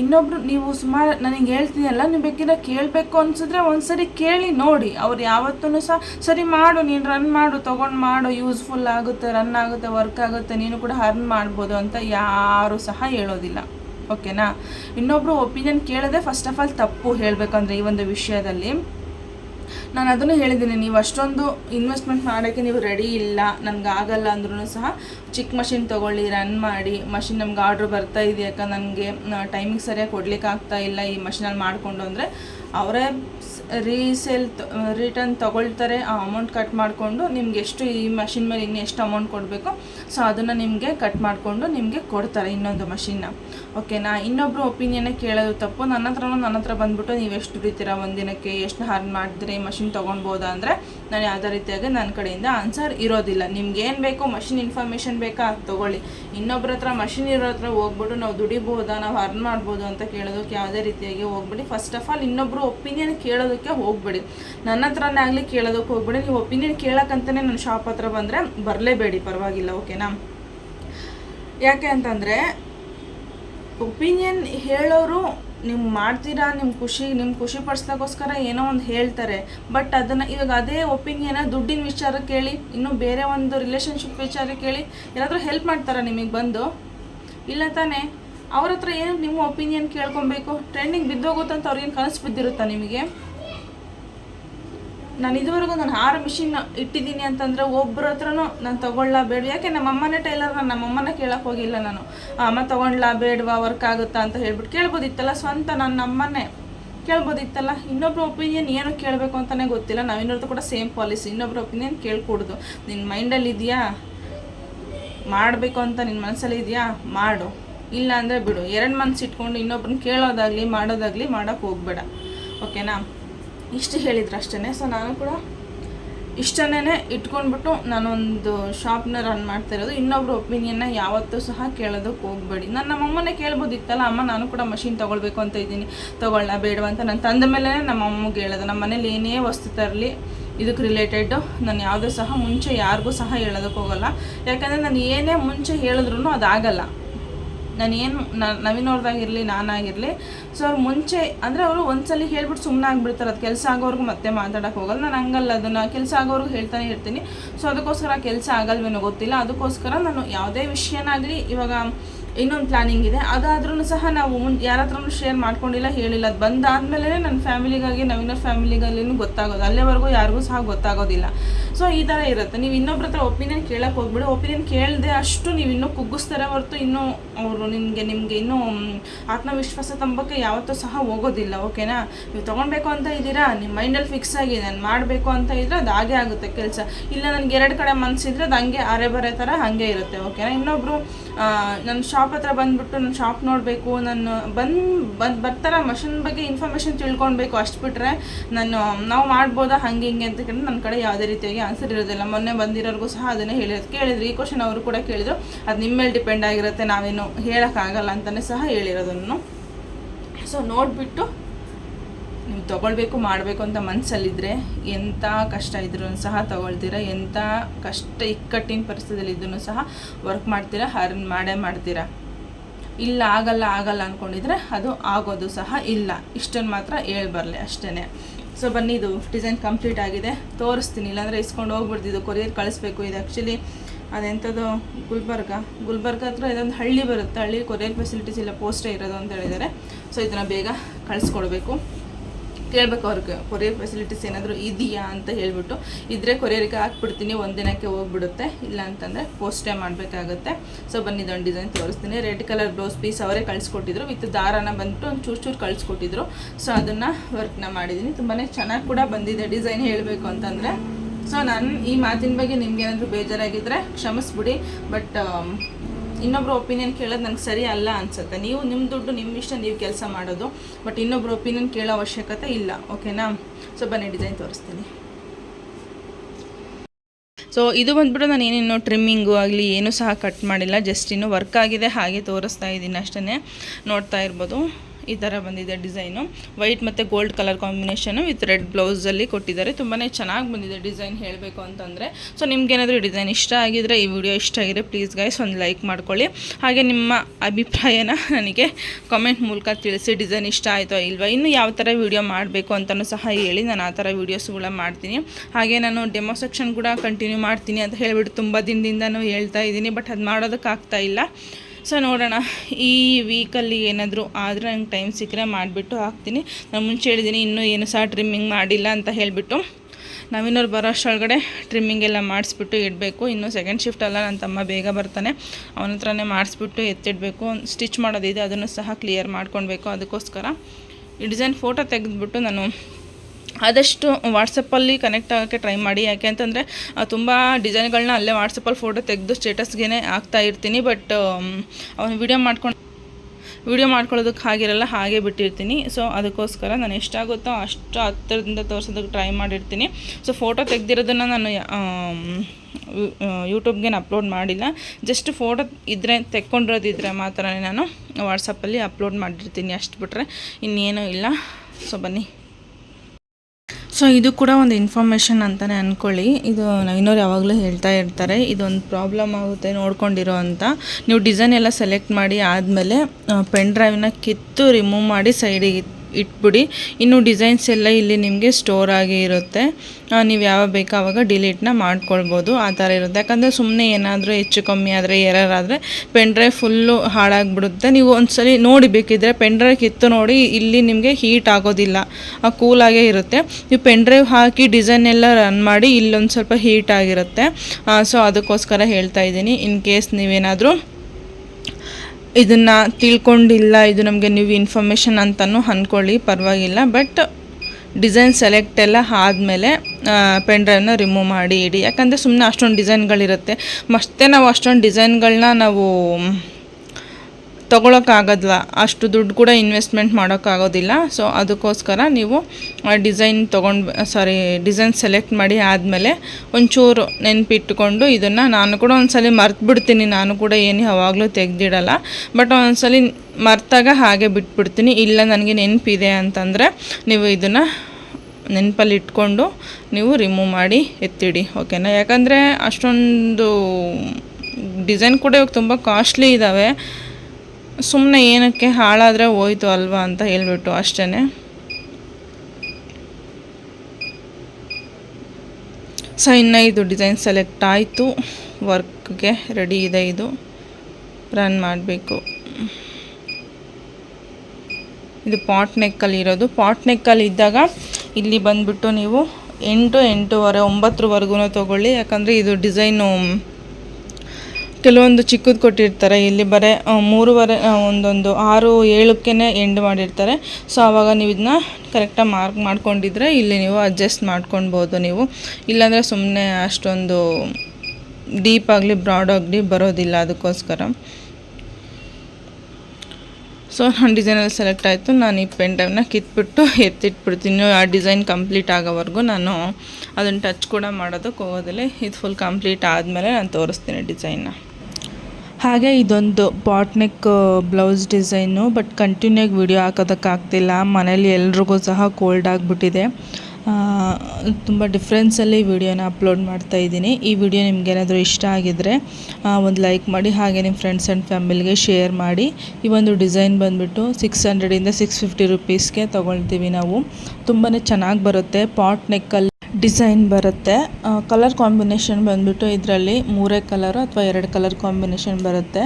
ಇನ್ನೊಬ್ರು, ನೀವು ಸುಮಾರು ನನಗೆ ಹೇಳ್ತೀನಲ್ಲ ನೀವು ಬೇಕಿದ್ರೆ ಕೇಳಬೇಕು ಅನ್ಸಿದ್ರೆ ಒಂದ್ಸರಿ ಕೇಳಿ ನೋಡಿ. ಅವ್ರು ಯಾವತ್ತೂ ಸಹ, ಸರಿ ಮಾಡು, ನೀನು ರನ್ ಮಾಡು, ತೊಗೊಂಡು ಮಾಡು ಯೂಸ್ಫುಲ್ ಆಗುತ್ತೆ ರನ್ ಆಗುತ್ತೆ ವರ್ಕ್ ಆಗುತ್ತೆ, ನೀನು ಕೂಡ ಅರ್ನ್ ಮಾಡ್ಬೋದು ಅಂತ ಯಾರು ಸಹ ಹೇಳೋದಿಲ್ಲ. ಓಕೆನಾ ಇನ್ನೊಬ್ರು ಒಪಿನಿಯನ್ ಕೇಳದೆ ಫಸ್ಟ್ ಆಫ್ ಆಲ್ ತಪ್ಪು ಹೇಳಬೇಕಂದ್ರೆ ಈ ಒಂದು ವಿಷಯದಲ್ಲಿ. ನಾನು ಅದನ್ನು ಹೇಳಿದ್ದೀನಿ, ನೀವು ಅಷ್ಟೊಂದು ಇನ್ವೆಸ್ಟ್ಮೆಂಟ್ ಮಾಡೋಕ್ಕೆ ನೀವು ರೆಡಿ ಇಲ್ಲ, ನನಗೆ ಆಗಲ್ಲ ಅಂದ್ರೂ ಸಹ ಚಿಕ್ಕ ಮಷಿನ್ ತೊಗೊಳ್ಳಿ ರನ್ ಮಾಡಿ ಮಷಿನ್ ನಮ್ಗೆ ಆರ್ಡ್ರ್ ಬರ್ತಾ ಇದೆಯಾಕ ನನಗೆ ಟೈಮಿಂಗ್ ಸರಿಯಾಗಿ ಕೊಡ್ಲಿಕ್ಕೆ ಆಗ್ತಾ ಇಲ್ಲ ಈ ಮಷಿನಲ್ಲಿ ಮಾಡಿಕೊಂಡು ಅಂದರೆ, ಅವರೇ ರೀಸೇಲ್ ರಿಟರ್ನ್ ತೊಗೊಳ್ತಾರೆ, ಆ ಅಮೌಂಟ್ ಕಟ್ ಮಾಡಿಕೊಂಡು ನಿಮ್ಗೆ ಎಷ್ಟು ಈ ಮಷಿನ್ ಮೇಲೆ ಇನ್ನು ಎಷ್ಟು ಅಮೌಂಟ್ ಕೊಡಬೇಕು ಸೊ ಅದನ್ನು ನಿಮಗೆ ಕಟ್ ಮಾಡಿಕೊಂಡು ನಿಮಗೆ ಕೊಡ್ತಾರೆ ಇನ್ನೊಂದು ಮಷಿನ್ನ ಓಕೆನಾ ಇನ್ನೊಬ್ರು ಒಪಿನಿಯನ್ನೇ ಕೇಳೋದು ತಪ್ಪು. ನನ್ನ ಹತ್ರನೂ ನನ್ನ ಹತ್ರ ಬಂದುಬಿಟ್ಟು ನೀವು ಎಷ್ಟು ದುಡಿತೀರಾ ಒಂದಿನಕ್ಕೆ, ಎಷ್ಟು ಹರ್ನ್ ಮಾಡಿದ್ರೆ ಮಷಿನ್ ತೊಗೊಳ್ಬೋದಾ ಅಂದರೆ ನಾನು ಯಾವುದೇ ರೀತಿಯಾಗಿ ನನ್ನ ಕಡೆಯಿಂದ ಆನ್ಸರ್ ಇರೋದಿಲ್ಲ. ನಿಮ್ಗೆ ಏನು ಬೇಕು ಮಷಿನ್ ಇನ್ಫಾರ್ಮೇಷನ್ ಬೇಕಾ ಅದು ತೊಗೊಳ್ಳಿ. ಇನ್ನೊಬ್ಬರ ಹತ್ರ ಮಷಿನ್ ಇರೋ ಹತ್ರ ಹೋಗ್ಬಿಟ್ಟು ನಾವು ದುಡಿಬೋದಾ, ನಾವು ಹರ್ನ್ ಮಾಡ್ಬೋದು ಅಂತ ಕೇಳೋದಕ್ಕೆ ಯಾವುದೇ ರೀತಿಯಾಗಿ ಹೋಗ್ಬಿಡಿ. ಫಸ್ಟ್ ಆಫ್ ಆಲ್ ಇನ್ನೊಬ್ಬರು ಒಪಿನಿಯನ್ ಕೇಳೋದಕ್ಕೆ ಹೋಗ್ಬೇಡಿ. ನನ್ನ ಹತ್ರನೇ ಆಗಲಿ ಕೇಳೋದಕ್ಕೆ ಹೋಗ್ಬೇಡಿ. ನೀವು ಒಪಿನಿಯನ್ ಕೇಳೋಕ್ಕಂತಲೇ ನನ್ನ ಶಾಪ್ ಹತ್ರ ಬಂದರೆ ಬರಲೇಬೇಡಿ, ಪರವಾಗಿಲ್ಲ ಓಕೆನಾ ಯಾಕೆ ಅಂತಂದರೆ, ಒಪಿನಿಯನ್ ಹೇಳೋರು ನೀವು ಮಾಡ್ತೀರಾ ನಿಮ್ಮ ಖುಷಿ ನಿಮ್ಮ ಖುಷಿ ಪಡಿಸ್ಲಿಕ್ಕೋಸ್ಕರ ಏನೋ ಒಂದು ಹೇಳ್ತಾರೆ. ಬಟ್ ಅದನ್ನು ಇವಾಗ ಅದೇ ಒಪಿನಿಯನ ದುಡ್ಡಿನ ವಿಚಾರ ಕೇಳಿ, ಇನ್ನೂ ಬೇರೆ ಒಂದು ರಿಲೇಷನ್ಶಿಪ್ ವಿಚಾರ ಕೇಳಿ, ಏನಾದರೂ ಹೆಲ್ಪ್ ಮಾಡ್ತಾರಾ ನಿಮಗೆ ಬಂದು? ಇಲ್ಲ ತಾನೇ? ಅವ್ರ ಹತ್ರ ಏನು ನಿಮ್ಮ ಒಪಿನಿಯನ್ ಕೇಳ್ಕೊಬೇಕು? ಟ್ರೆಂಡಿಂಗ್ ಬಿದ್ದೋಗುತ್ತಂತ ಅವ್ರಿಗೇನು ಕನಸು ಬಿದ್ದಿರುತ್ತಾ ನಿಮಗೆ? ನಾನು ಇದುವರೆಗೂ ನಾನು ಆರು ಮಿಷಿನ್ ಇಟ್ಟಿದ್ದೀನಿ ಅಂತಂದರೆ ಒಬ್ಬರ ಹತ್ರನೂ ನಾನು ತೊಗೊಳ್ಳ ಬೇಡ ಯಾಕೆ ನಮ್ಮ ಅಮ್ಮನೇ ಟೈಲರ್, ನಾನು ನಮ್ಮ ಅಮ್ಮನ ಕೇಳಕ್ಕೆ ಹೋಗಿಲ್ಲ ನಾನು. ಅಮ್ಮ ತೊಗೊಳ್ಲಾ ಬೇಡವಾ ವರ್ಕ್ ಆಗುತ್ತಾ ಅಂತ ಹೇಳ್ಬಿಟ್ಟು ಕೇಳ್ಬೋದಿತ್ತಲ್ಲ ಸ್ವಂತ ನನ್ನ ಅಮ್ಮನೇ ಕೇಳ್ಬೋದಿತ್ತಲ್ಲ? ಇನ್ನೊಬ್ಬರ ಒಪಿನಿಯನ್ ಏನು ಕೇಳಬೇಕು ಅಂತಲೇ ಗೊತ್ತಿಲ್ಲ. ನಾವಿನ್ನೋರ್ದು ಕೂಡ ಸೇಮ್ ಪಾಲಿಸಿ ಇನ್ನೊಬ್ಬರ ಒಪಿನಿಯನ್ ಕೇಳ್ಕೊಡ್ದು. ನಿನ್ನ ಮೈಂಡಲ್ಲಿ ಇದೆಯಾ? ಮಾಡಬೇಕು ಅಂತ ನಿನ್ನ ಮನಸ್ಸಲ್ಲಿ ಇದೆಯಾ? ಮಾಡು. ಇಲ್ಲ ಅಂದರೆ ಬಿಡು. ಎರಡು ಮನ್ಸು ಇಟ್ಕೊಂಡು ಇನ್ನೊಬ್ರನ್ನ ಕೇಳೋದಾಗಲಿ, ಮಾಡೋದಾಗಲಿ ಮಾಡೋಕ್ಕೆ ಹೋಗಬೇಡ. ಓಕೆನಾ ಇಷ್ಟು ಹೇಳಿದ್ರು ಅಷ್ಟೇ ಸೊ ನಾನು ಕೂಡ ಇಷ್ಟನ್ನೇ ಇಟ್ಕೊಂಡ್ಬಿಟ್ಟು ನಾನೊಂದು ಶಾಪ್ನ ರನ್ ಮಾಡ್ತಾ ಇರೋದು. ಇನ್ನೊಬ್ರ ಒಪಿನಿಯನ್ನ ಯಾವತ್ತೂ ಸಹ ಕೇಳೋದಕ್ಕೆ ಹೋಗ್ಬೇಡಿ. ನಾನು ನಮ್ಮಮ್ಮನೇ ಕೇಳ್ಬೋದಿತ್ತಲ್ಲ? ಅಮ್ಮ, ನಾನು ಕೂಡ ಮಷಿನ್ ತೊಗೊಳ್ಬೇಕು ಅಂತ ಇದ್ದೀನಿ. ತೊಗೊಳ್ಳ, ಬೇಡವಾ ಅಂತ ನಾನು ತಂದ ಮೇಲೆ ನಮ್ಮ ಅಮ್ಮಗೆ ಹೇಳೋದು ನಮ್ಮ ಮನೇಲಿ ಏನೇ ವಸ್ತು ತರಲಿ, ಇದಕ್ಕೆ ರಿಲೇಟೆಡ್ ನಾನು ಯಾವುದೂ ಸಹ ಮುಂಚೆ ಯಾರಿಗೂ ಸಹ ಹೇಳೋದಕ್ಕೆ ಹೋಗಲ್ಲ. ಯಾಕಂದರೆ ನಾನು ಏನೇ ಮುಂಚೆ ಹೇಳಿದ್ರು ಅದಾಗಲ್ಲ. ನಾನು ಏನು ನವೀನವ್ರದ್ದಾಗಿರಲಿ ನಾನಾಗಿರಲಿ ಸೊ ಅವ್ರು ಮುಂಚೆ, ಅಂದರೆ ಅವರು ಒಂದ್ಸಲಿ ಹೇಳ್ಬಿಟ್ಟು ಸುಮ್ಮನೆ ಆಗಿಬಿಡ್ತಾರೆ ಅದು ಕೆಲಸ ಆಗೋರ್ಗು ಮತ್ತೆ ಮಾತಾಡೋಕೆ ಹೋಗಲ್ಲ. ನಾನು ಹಂಗಲ್ಲ, ಅದನ್ನು ಕೆಲಸ ಆಗೋರ್ಗು ಹೇಳ್ತಾನೆ ಇರ್ತೀನಿ. ಸೊ ಅದಕ್ಕೋಸ್ಕರ ಕೆಲಸ ಆಗಲ್ವೇನೋ ಗೊತ್ತಿಲ್ಲ. ಅದಕ್ಕೋಸ್ಕರ ನಾನು ಯಾವುದೇ ವಿಷಯನಾಗಲಿ ಇವಾಗ ಇನ್ನೊಂದು ಪ್ಲಾನಿಂಗ್ ಇದೆ. ಅದಾದ್ರೂ ಸಹ ನಾವು ಮುಂದೆ ಯಾರ ಹತ್ರನೂ ಶೇರ್ ಮಾಡ್ಕೊಂಡಿಲ್ಲ, ಹೇಳಿಲ್ಲ. ಅದು ಬಂದಾದ್ಮೇಲೆ ನನ್ನ ಫ್ಯಾಮಿಲಿಗಾಗಿ ನವೀನ ಫ್ಯಾಮಿಲಿಗಲ್ಲಿನೂ ಗೊತ್ತಾಗೋದು. ಅಲ್ಲಿವರೆಗೂ ಯಾರಿಗೂ ಸಹ ಗೊತ್ತಾಗೋದಿಲ್ಲ. ಸೊ ಈ ಥರ ಇರುತ್ತೆ. ನೀವು ಇನ್ನೊಬ್ರ ಹತ್ರ ಒಪಿನಿಯನ್ ಕೇಳಕ್ಕೆ ಹೋಗ್ಬಿಡಿ. ಒಪಿನಿಯನ್ ಕೇಳದೆ ಅಷ್ಟು ನೀವು ಇನ್ನೂ ಕುಗ್ಗಿಸ್ತಾರೆ ಹೊರತು ಇನ್ನೂ ಅವರು ನಿಮಗೆ ನಿಮಗೆ ಇನ್ನೂ ಆತ್ಮವಿಶ್ವಾಸ ತಂಬಕ್ಕೆ ಯಾವತ್ತೂ ಸಹ ಹೋಗೋದಿಲ್ಲ. ಓಕೆನಾ? ನೀವು ತೊಗೊಳ್ಬೇಕು ಅಂತ ಇದ್ದೀರಾ? ನಿಮ್ಮ ಮೈಂಡಲ್ಲಿ ಫಿಕ್ಸ್ ಆಗಿ ನಾನು ಮಾಡಬೇಕು ಅಂತ ಇದ್ದರೆ ಅದು ಹಾಗೆ ಆಗುತ್ತೆ ಕೆಲಸ. ಇಲ್ಲ ನನಗೆ ಎರಡು ಕಡೆ ಮನಸ್ಸಿದ್ರೆ ಅದು ಹಂಗೆ ಅರೆ ಬರೆ ಥರ ಹಾಗೆ ಇರುತ್ತೆ. ಓಕೆನಾ? ಇನ್ನೊಬ್ಬರು ನನ್ನ ಶಾಪ್ ಹತ್ರ ಬಂದುಬಿಟ್ಟು ನನ್ನ ಶಾಪ್ ನೋಡಬೇಕು, ನಾನು ಬಂದು ಬಂದು ಬರ್ತಾರ ಮಷಿನ್ ಬಗ್ಗೆ ಇನ್ಫಾರ್ಮೇಷನ್ ತಿಳ್ಕೊಳ್ಬೇಕು ಅಷ್ಟು ಬಿಟ್ಟರೆ ನಾನು, ನಾವು ಮಾಡ್ಬೋದಾ, ಹಂಗೆ ಹಿಂಗೆ ಅಂತ ಕೇಳಿದ್ರೆ ನನ್ನ ಕಡೆ ಯಾವುದೇ ರೀತಿಯಾಗಿ ಆನ್ಸರ್ ಇರೋದಿಲ್ಲ. ಮೊನ್ನೆ ಬಂದಿರೋರಿಗೂ ಸಹ ಅದನ್ನೇ ಹೇಳಿರೋದು ಕೇಳಿದ್ರು. ಈ ಕ್ವಶನ್ ಅವರು ಕೂಡ ಕೇಳಿದ್ರು. ಅದು ನಿಮ್ಮ ಮೇಲೆ ಡಿಪೆಂಡ್ ಆಗಿರುತ್ತೆ, ನಾವೇನು ಹೇಳೋಕ್ಕಾಗಲ್ಲ ಅಂತಲೇ ಸಹ ಹೇಳಿರೋದನ್ನು. ಸೊ ನೋಡಿಬಿಟ್ಟು ನೀವು ತೊಗೊಳ್ಬೇಕು, ಮಾಡಬೇಕು ಅಂತ ಮನಸ್ಸಲ್ಲಿದ್ದರೆ ಎಂಥ ಕಷ್ಟ ಇದ್ರೂ ಸಹ ತೊಗೊಳ್ತೀರ ಎಂಥ ಕಷ್ಟ ಇಕ್ಕಟ್ಟಿನ ಪರಿಸ್ಥಿತಿಯಲ್ಲಿ ಇದ್ರೂ ಸಹ ವರ್ಕ್ ಮಾಡ್ತೀರಾ ಹರ್ನ್ ಮಾಡೇ ಮಾಡ್ತೀರಾ? ಇಲ್ಲ, ಆಗಲ್ಲ ಆಗಲ್ಲ ಅಂದ್ಕೊಂಡಿದ್ರೆ ಅದು ಆಗೋದು ಸಹ ಇಲ್ಲ. ಇಷ್ಟನ್ನು ಮಾತ್ರ ಹೇಳ್ಬರಲಿ ಅಷ್ಟೇ ಸೊ ಬನ್ನಿ, ಇದು ಡಿಸೈನ್ ಕಂಪ್ಲೀಟ್ ಆಗಿದೆ. ತೋರಿಸ್ತೀನಿ, ಇಲ್ಲಾಂದರೆ ಇಸ್ಕೊಂಡು ಹೋಗ್ಬಿಡ್ತಿದ್ದು ಕೊರಿಯರ್ ಕಳಿಸ್ಬೇಕು. ಇದು ಆ್ಯಕ್ಚುಲಿ ಅದೆಂಥದ್ದು? ಗುಲ್ಬರ್ಗ. ಗುಲ್ಬರ್ಗ ಹತ್ರ ಇದೊಂದು ಹಳ್ಳಿ ಬರುತ್ತೆ. ಹಳ್ಳಿ ಕೊರಿಯರ್ ಫೆಸಿಲಿಟೀಸ್ ಇಲ್ಲ ಪೋಸ್ಟೇ ಇರೋದು ಅಂತ ಹೇಳಿದ್ದಾರೆ. ಸೊ ಇದನ್ನು ಬೇಗ ಕಳಿಸ್ಕೊಡ್ಬೇಕು. ಕೇಳಬೇಕು ಅವ್ರಿಗೆ, ಕೊರಿಯರ್ ಫೆಸಿಲಿಟೀಸ್ ಏನಾದರೂ ಇದೆಯಾ ಅಂತ ಹೇಳ್ಬಿಟ್ಟು ಇದ್ದರೆ ಕೊರಿಯರಿಗೆ ಹಾಕ್ಬಿಡ್ತೀನಿ ಒಂದಿನಕ್ಕೆ ಹೋಗ್ಬಿಡುತ್ತೆ. ಇಲ್ಲ ಅಂತಂದರೆ ಪೋಸ್ಟೇ ಮಾಡಬೇಕಾಗುತ್ತೆ. ಸೊ ಬನ್ನಿ, ಇದೊಂದು ಡಿಸೈನ್ ತೋರಿಸ್ತೀನಿ. ರೆಡ್ ಕಲರ್ ಬ್ಲೌಸ್ ಪೀಸ್ ಅವರೇ ಕಳಿಸ್ಕೊಟ್ಟಿದ್ರು. ವಿತ್ ದಾರಾನ ಬಂದ್ಬಿಟ್ಟು ಒಂದು ಚೂರು ಕಳಿಸ್ಕೊಟ್ಟಿದ್ರು. ಸೊ ಅದನ್ನು ವರ್ಕ್ನ ಮಾಡಿದ್ದೀನಿ ತುಂಬಾ ಚೆನ್ನಾಗಿ ಕೂಡ ಬಂದಿದೆ ಡಿಸೈನ್ ಹೇಳಬೇಕು ಅಂತಂದರೆ. ಸೊ ನಾನು ಈ ಮಾತಿನ ಬಗ್ಗೆ ನಿಮ್ಗೆ ಬೇಜಾರಾಗಿದ್ದರೆ ಕ್ಷಮಿಸ್ಬಿಡಿ. ಬಟ್ ಇನ್ನೊಬ್ರು ಒಪಿನಿಯನ್ ಕೇಳೋದು ನನಗೆ ಸರಿ ಅಲ್ಲ ಅನ್ಸುತ್ತೆ. ನೀವು ನಿಮ್ಮ ದುಡ್ಡು ನಿಮ್ಮ ಇಷ್ಟ, ನೀವು ಕೆಲಸ ಮಾಡೋದು, ಬಟ್ ಇನ್ನೊಬ್ರು ಒಪಿನಿಯನ್ ಕೇಳೋ ಅವಶ್ಯಕತೆ ಇಲ್ಲ, ಓಕೆನಾ? ಸೊ ಬನ್ನಿ, ಡಿಸೈನ್ ತೋರಿಸ್ತೀನಿ. ಸೊ ಇದು ಬಂದ್ಬಿಟ್ಟು ನಾನು ಏನೇನು ಟ್ರಿಮ್ಮಿಂಗು ಆಗಲಿ, ಏನೂ ಸಹ ಕಟ್ ಮಾಡಿಲ್ಲ, ಜಸ್ಟ್ ಇನ್ನು ವರ್ಕ್ ಆಗಿದೆ, ಹಾಗೆ ತೋರಿಸ್ತಾ ಇದ್ದೀನಿ ಅಷ್ಟೇ ನೋಡ್ತಾ ಇರ್ಬೋದು. ಈ ಥರ ಬಂದಿದೆ ಡಿಸೈನು. ವೈಟ್ ಮತ್ತು gold colour combination with red ಬ್ಲೌಸಲ್ಲಿ ಕೊಟ್ಟಿದ್ದಾರೆ. ತುಂಬಾ ಚೆನ್ನಾಗಿ ಬಂದಿದೆ ಡಿಸೈನ್ ಹೇಳಬೇಕು ಅಂತಂದರೆ. ಸೊ ನಿಮ್ಗೇನಾದರೂ ಡಿಸೈನ್ ಇಷ್ಟ ಆಗಿದ್ರೆ, ಈ ವಿಡಿಯೋ ಇಷ್ಟ ಆಗಿದೆ ಪ್ಲೀಸ್ ಗೈಸ್ ಒಂದು ಲೈಕ್ ಮಾಡ್ಕೊಳ್ಳಿ. ಹಾಗೆ ನಿಮ್ಮ ಅಭಿಪ್ರಾಯನ ನನಗೆ ಕಾಮೆಂಟ್ ಮೂಲಕ ತಿಳಿಸಿ, ಡಿಸೈನ್ ಇಷ್ಟ ಆಯಿತೋ ಇಲ್ವಾ, ಇನ್ನು ಯಾವ ಥರ ವಿಡಿಯೋ ಮಾಡಬೇಕು ಅಂತಲೂ ಸಹ ಹೇಳಿ. ನಾನು ಆ ಥರ ವೀಡಿಯೋಸ್ಗಳ ಮಾಡ್ತೀನಿ. ಹಾಗೆ ನಾನು ಡೆಮೋ ಸೆಕ್ಷನ್ ಕೂಡ ಕಂಟಿನ್ಯೂ ಮಾಡ್ತೀನಿ ಅಂತ ಹೇಳಿಬಿಟ್ಟು ತುಂಬ ದಿನದಿಂದನೂ ಹೇಳ್ತಾ ಇದ್ದೀನಿ ಬಟ್ ಅದು ಮಾಡೋದಕ್ಕಾಗ್ತಾ ಇಲ್ಲ. ಸೊ ನೋಡೋಣ. ಈ ವೀಕಲ್ಲಿ ಏನಾದರೂ ಆದರೆ ನಂಗೆ ಟೈಮ್ ಸಿಕ್ಕರೆ ಮಾಡಿಬಿಟ್ಟು ಹಾಕ್ತೀನಿ. ನಾನು ಮುಂಚೆ ಹೇಳಿದ್ದೀನಿ ಇನ್ನೂ ಏನು ಸಹ ಟ್ರಿಮ್ಮಿಂಗ್ ಮಾಡಿಲ್ಲ ಅಂತ ಹೇಳಿಬಿಟ್ಟು. ನಾವಿನ್ನೋರು ಬರೋ ಅಷ್ಟೊಳಗಡೆ ಟ್ರಿಮ್ಮಿಂಗ್ ಎಲ್ಲ ಮಾಡಿಸ್ಬಿಟ್ಟು ಇಡಬೇಕು. ಇನ್ನು ಸೆಕೆಂಡ್ ಶಿಫ್ಟ್ ಅಲ್ಲ ನನ್ನ ತಮ್ಮ ಬೇಗ ಬರ್ತಾನೆ. ಅವನ ಹತ್ರನೇ ಮಾಡಿಸ್ಬಿಟ್ಟು ಎತ್ತಿಡಬೇಕು. ಸ್ಟಿಚ್ ಮಾಡೋದಿದೆ, ಅದನ್ನು ಸಹ ಕ್ಲಿಯರ್ ಮಾಡ್ಕೊಳ್ಬೇಕು. ಅದಕ್ಕೋಸ್ಕರ ಈ ಡಿಸೈನ್ ಫೋಟೋ ತೆಗೆದುಬಿಟ್ಟು ನಾನು ಆದಷ್ಟು ವಾಟ್ಸಪ್ಪಲ್ಲಿ ಕನೆಕ್ಟ್ ಆಗೋಕ್ಕೆ ಟ್ರೈ ಮಾಡಿ. ಯಾಕೆ ಅಂತಂದರೆ ತುಂಬ ಡಿಸೈನ್ಗಳನ್ನ ಅಲ್ಲೇ ವಾಟ್ಸಪ್ಪಲ್ಲಿ ಫೋಟೋ ತೆಗೆದು ಸ್ಟೇಟಸ್ಗೆ ಹಾಕ್ತಾ ಇರ್ತೀನಿ. ಬಟ್ ಅವನು ವಿಡಿಯೋ ಮಾಡ್ಕೊಂಡು ವಿಡಿಯೋ ಮಾಡ್ಕೊಳ್ಳೋದಕ್ಕೆ ಆಗಿರಲ್ಲ ಹಾಗೆ ಬಿಟ್ಟಿರ್ತೀನಿ. ಸೊ ಅದಕ್ಕೋಸ್ಕರ ನಾನು ಎಷ್ಟಾಗುತ್ತೋ ಅಷ್ಟು ಹತ್ತಿರದಿಂದ ತೋರಿಸೋದಕ್ಕೆ ಟ್ರೈ ಮಾಡಿರ್ತೀನಿ. ಸೊ ಫೋಟೋ ತೆಗೆದಿರೋದನ್ನು ನಾನು ಯೂಟ್ಯೂಬ್ಗೇನು ಅಪ್ಲೋಡ್ ಮಾಡಿಲ್ಲ. ಜಸ್ಟ್ ಫೋಟೋ ಇದ್ದರೆ ತೆಕ್ಕೊಂಡಿರೋದಿದ್ರೆ ಮಾತ್ರ ನಾನು ವಾಟ್ಸಪ್ಪಲ್ಲಿ ಅಪ್ಲೋಡ್ ಮಾಡಿರ್ತೀನಿ ಅಷ್ಟು ಬಿಟ್ಟರೆ ಇನ್ನೇನೂ ಇಲ್ಲ. ಸೊ ಬನ್ನಿ. ಸೊ ಇದು ಕೂಡ ಒಂದು ಇನ್ಫಾರ್ಮೇಷನ್ ಅಂತಲೇ ಅಂದ್ಕೊಳ್ಳಿ ಇದು ನವೀನವ್ರು ಯಾವಾಗಲೂ ಹೇಳ್ತಾ ಇರ್ತಾರೆ. ಇದೊಂದು ಪ್ರಾಬ್ಲಮ್ ಆಗುತ್ತೆ ನೋಡ್ಕೊಂಡಿರೋ ಅಂತ. ನೀವು ಡಿಸೈನ್ ಎಲ್ಲ ಸೆಲೆಕ್ಟ್ ಮಾಡಿ ಆದಮೇಲೆ ಪೆನ್ ಡ್ರೈವ್ನ ಕಿತ್ತು ರಿಮೂವ್ ಮಾಡಿ ಸೈಡಿಗೆ ಇಟ್ಬಿಡಿ. ಇನ್ನು ಡಿಸೈನ್ಸ್ ಎಲ್ಲ ಇಲ್ಲಿ ನಿಮಗೆ ಸ್ಟೋರ್ ಆಗಿ ಇರುತ್ತೆ. ನೀವು ಯಾವಾಗ ಬೇಕೋ ಆವಾಗ ಡಿಲೀಟ್ನ ಮಾಡ್ಕೊಳ್ಬೋದು, ಆ ಥರ ಇರುತ್ತೆ. ಯಾಕಂದರೆ ಸುಮ್ಮನೆ ಏನಾದರೂ ಹೆಚ್ಚು ಕಮ್ಮಿ ಆದರೆ ಎರರ್ ಆದರೆ ಪೆನ್ ಡ್ರೈವ್ ಫುಲ್ಲು ಹಾಳಾಗಿಬಿಡುತ್ತೆ. ನೀವು ಒಂದ್ಸಲಿ ನೋಡಿ ಬೇಕಿದ್ದರೆ ಪೆನ್ ಡ್ರೈವ್ ಕಿತ್ತು ನೋಡಿ ಇಲ್ಲಿ ನಿಮಗೆ ಹೀಟ್ ಆಗೋದಿಲ್ಲ. ಕೂಲಾಗೇ ಇರುತ್ತೆ. ನೀವು ಪೆನ್ ಡ್ರೈವ್ ಹಾಕಿ ಡಿಸೈನ್ ಎಲ್ಲ ರನ್ ಮಾಡಿ ಇಲ್ಲೊಂದು ಸ್ವಲ್ಪ ಹೀಟ್ ಆಗಿರುತ್ತೆ. ಸೊ ಅದಕ್ಕೋಸ್ಕರ ಹೇಳ್ತಾ ಇದ್ದೀನಿ. ಇನ್ ಕೇಸ್ ನೀವೇನಾದರೂ ಇದನ್ನು ತಿಳ್ಕೊಂಡಿಲ್ಲ, ಇದು ನಮಗೆ ನೀವು ಇನ್ಫಾರ್ಮೇಷನ್ ಅಂತಲೂ ಅಂದ್ಕೊಳ್ಳಿ ಪರವಾಗಿಲ್ಲ. ಬಟ್ ಡಿಸೈನ್ ಸೆಲೆಕ್ಟ್ ಎಲ್ಲ ಆದಮೇಲೆ ಪೆನ್ ಡ್ರೈವ್ನ ರಿಮೂವ್ ಮಾಡಿ ಇಡಿ. ಯಾಕಂದರೆ ಸುಮ್ಮನೆ ಅಷ್ಟೊಂದು ಡಿಸೈನ್ಗಳಿರುತ್ತೆ ಮತ್ತೆ ನಾವು ಅಷ್ಟೊಂದು ಡಿಸೈನ್ಗಳನ್ನ ನಾವು ತೊಗೊಳಕ್ಕಾಗೋದಿಲ್ಲ ಅಷ್ಟು ದುಡ್ಡು ಕೂಡ ಇನ್ವೆಸ್ಟ್ಮೆಂಟ್ ಮಾಡೋಕ್ಕಾಗೋದಿಲ್ಲ. ಸೊ ಅದಕ್ಕೋಸ್ಕರ ನೀವು ಡಿಸೈನ್ ತೊಗೊಂಡು ಸಾರಿ ಡಿಸೈನ್ ಸೆಲೆಕ್ಟ್ ಮಾಡಿ ಆದಮೇಲೆ ಒಂಚೂರು ನೆನಪಿಟ್ಟುಕೊಂಡು ಇದನ್ನು ನಾನು ಕೂಡ ಒಂದ್ಸಲಿ ಮರ್ತ್ಬಿಡ್ತೀನಿ. ನಾನು ಕೂಡ ಏನು ಯಾವಾಗಲೂ ತೆಗೆದಿಡಲ್ಲ. ಬಟ್ ಒಂದ್ಸಲಿ ಮರ್ತಾಗ ಹಾಗೆ ಬಿಟ್ಬಿಡ್ತೀನಿ. ಇಲ್ಲ, ನನಗೆ ನೆನಪಿದೆ ಅಂತಂದರೆ ನೀವು ಇದನ್ನು ನೆನಪಲ್ಲಿ ಇಟ್ಕೊಂಡು ನೀವು ರಿಮೂವ್ ಮಾಡಿ ಎತ್ತಿಡಿ. ಓಕೆನಾ ಯಾಕಂದರೆ ಅಷ್ಟೊಂದು ಡಿಸೈನ್ ಕೂಡ ಇವಾಗ ತುಂಬ ಕಾಸ್ಟ್ಲಿ ಇದ್ದಾವೆ ಸುಮ್ಮನೆ ಏನಕ್ಕೆ ಹಾಳಾದರೆ ಹೋಯ್ತು ಅಲ್ವಾ ಅಂತ ಹೇಳ್ಬಿಟ್ಟು ಅಷ್ಟೇ ಸೊ ಇನ್ನು ಇದು ಡಿಸೈನ್ ಸೆಲೆಕ್ಟ್ ಆಯಿತು. ವರ್ಕ್ಗೆ ರೆಡಿ ಇದೆ ಇದು. ರನ್ ಮಾಡಬೇಕು. ಇದು ಪಾಟ್ ನೆಕ್ಕಲ್ಲಿ ಇರೋದು. ಪಾಟ್ ನೆಕ್ಕಲ್ಲಿ ಇದ್ದಾಗ ಇಲ್ಲಿ ಬಂದುಬಿಟ್ಟು ನೀವು ಎಂಟು ಎಂಟೂವರೆ ಒಂಬತ್ತರವರೆಗೂ ತೊಗೊಳ್ಳಿ. ಯಾಕಂದರೆ ಇದು ಡಿಸೈನು ಕೆಲವೊಂದು ಚಿಕ್ಕದು ಕೊಟ್ಟಿರ್ತಾರೆ. ಇಲ್ಲಿ ಬರೀ ಮೂರುವರೆ ಒಂದೊಂದು ಆರು ಏಳಕ್ಕೇ ಎಂಡ್ ಮಾಡಿರ್ತಾರೆ. ಸೊ ಆವಾಗ ನೀವು ಇದನ್ನ ಕರೆಕ್ಟಾಗಿ ಮಾರ್ಕ್ ಮಾಡ್ಕೊಂಡಿದ್ರೆ ಇಲ್ಲಿ ನೀವು ಅಡ್ಜಸ್ಟ್ ಮಾಡ್ಕೊಳ್ಬೋದು ನೀವು. ಇಲ್ಲಾಂದರೆ ಸುಮ್ಮನೆ ಅಷ್ಟೊಂದು ಡೀಪ್ ಆಗಲಿ ಬ್ರಾಡ್ ಆಗಲಿ ಬರೋದಿಲ್ಲ ಅದಕ್ಕೋಸ್ಕರ. ಸೊ ನನ್ನ ಡಿಸೈನಲ್ಲಿ ಸೆಲೆಕ್ಟ್ ಆಯಿತು. ನಾನು ಈ ಪೆನ್ ಡ್ರೈವ್ನ ಕಿತ್ಬಿಟ್ಟು ಎತ್ತಿಟ್ಬಿಡ್ತೀನಿ. ಆ ಡಿಸೈನ್ ಕಂಪ್ಲೀಟ್ ಆಗೋವರೆಗೂ ನಾನು ಅದನ್ನು ಟಚ್ ಕೂಡ ಮಾಡೋದಕ್ಕೆ ಹೋಗೋದಿಲ್ಲ. ಇದು ಫುಲ್ ಕಂಪ್ಲೀಟ್ ಆದಮೇಲೆ ನಾನು ತೋರಿಸ್ತೀನಿ ಡಿಸೈನ್ನ ಹಾಗೆ ಇದೊಂದು boat neck blouse design but continue ಆಗಿ ವಿಡಿಯೋ ಹಾಕೋದಕ್ಕಾಗ್ತಿಲ್ಲ. ಮನೇಲಿ ಎಲ್ರಿಗೂ ಸಹ ಕೋಲ್ಡ್ ಆಗಿಬಿಟ್ಟಿದೆ. ತುಂಬ ಡಿಫ್ರೆನ್ಸಲ್ಲಿ ವಿಡಿಯೋನ ಅಪ್ಲೋಡ್ ಮಾಡ್ತಾ ಇದ್ದೀನಿ. ಈ ವಿಡಿಯೋ ನಿಮಗೇನಾದರೂ ಇಷ್ಟ ಆಗಿದ್ದರೆ ಒಂದು ಲೈಕ್ ಮಾಡಿ, ಹಾಗೆ ನಿಮ್ಮ ಫ್ರೆಂಡ್ಸ್ ಆ್ಯಂಡ್ ಫ್ಯಾಮಿಲಿಗೆ ಶೇರ್ ಮಾಡಿ. ಈ ಒಂದು ಡಿಸೈನ್ ಬಂದುಬಿಟ್ಟು ಸಿಕ್ಸ್ ಹಂಡ್ರೆಡಿಂದ ಸಿಕ್ಸ್ ಫಿಫ್ಟಿ ರುಪೀಸ್ಗೆ ತೊಗೊಳ್ತೀವಿ ನಾವು. ತುಂಬಾ ಚೆನ್ನಾಗಿ ಬರುತ್ತೆ ಪಾಟ್ ನೆಕ್ಕಲ್ಲಿ ಡಿಸೈನ್ ಬರುತ್ತೆ. ಕಲರ್ ಕಾಂಬಿನೇಷನ್ ಬಂದುಬಿಟ್ಟು ಇದರಲ್ಲಿ ಮೂರೇ ಕಲರು ಅಥವಾ ಎರಡು ಕಲರ್ ಕಾಂಬಿನೇಷನ್ ಬರುತ್ತೆ.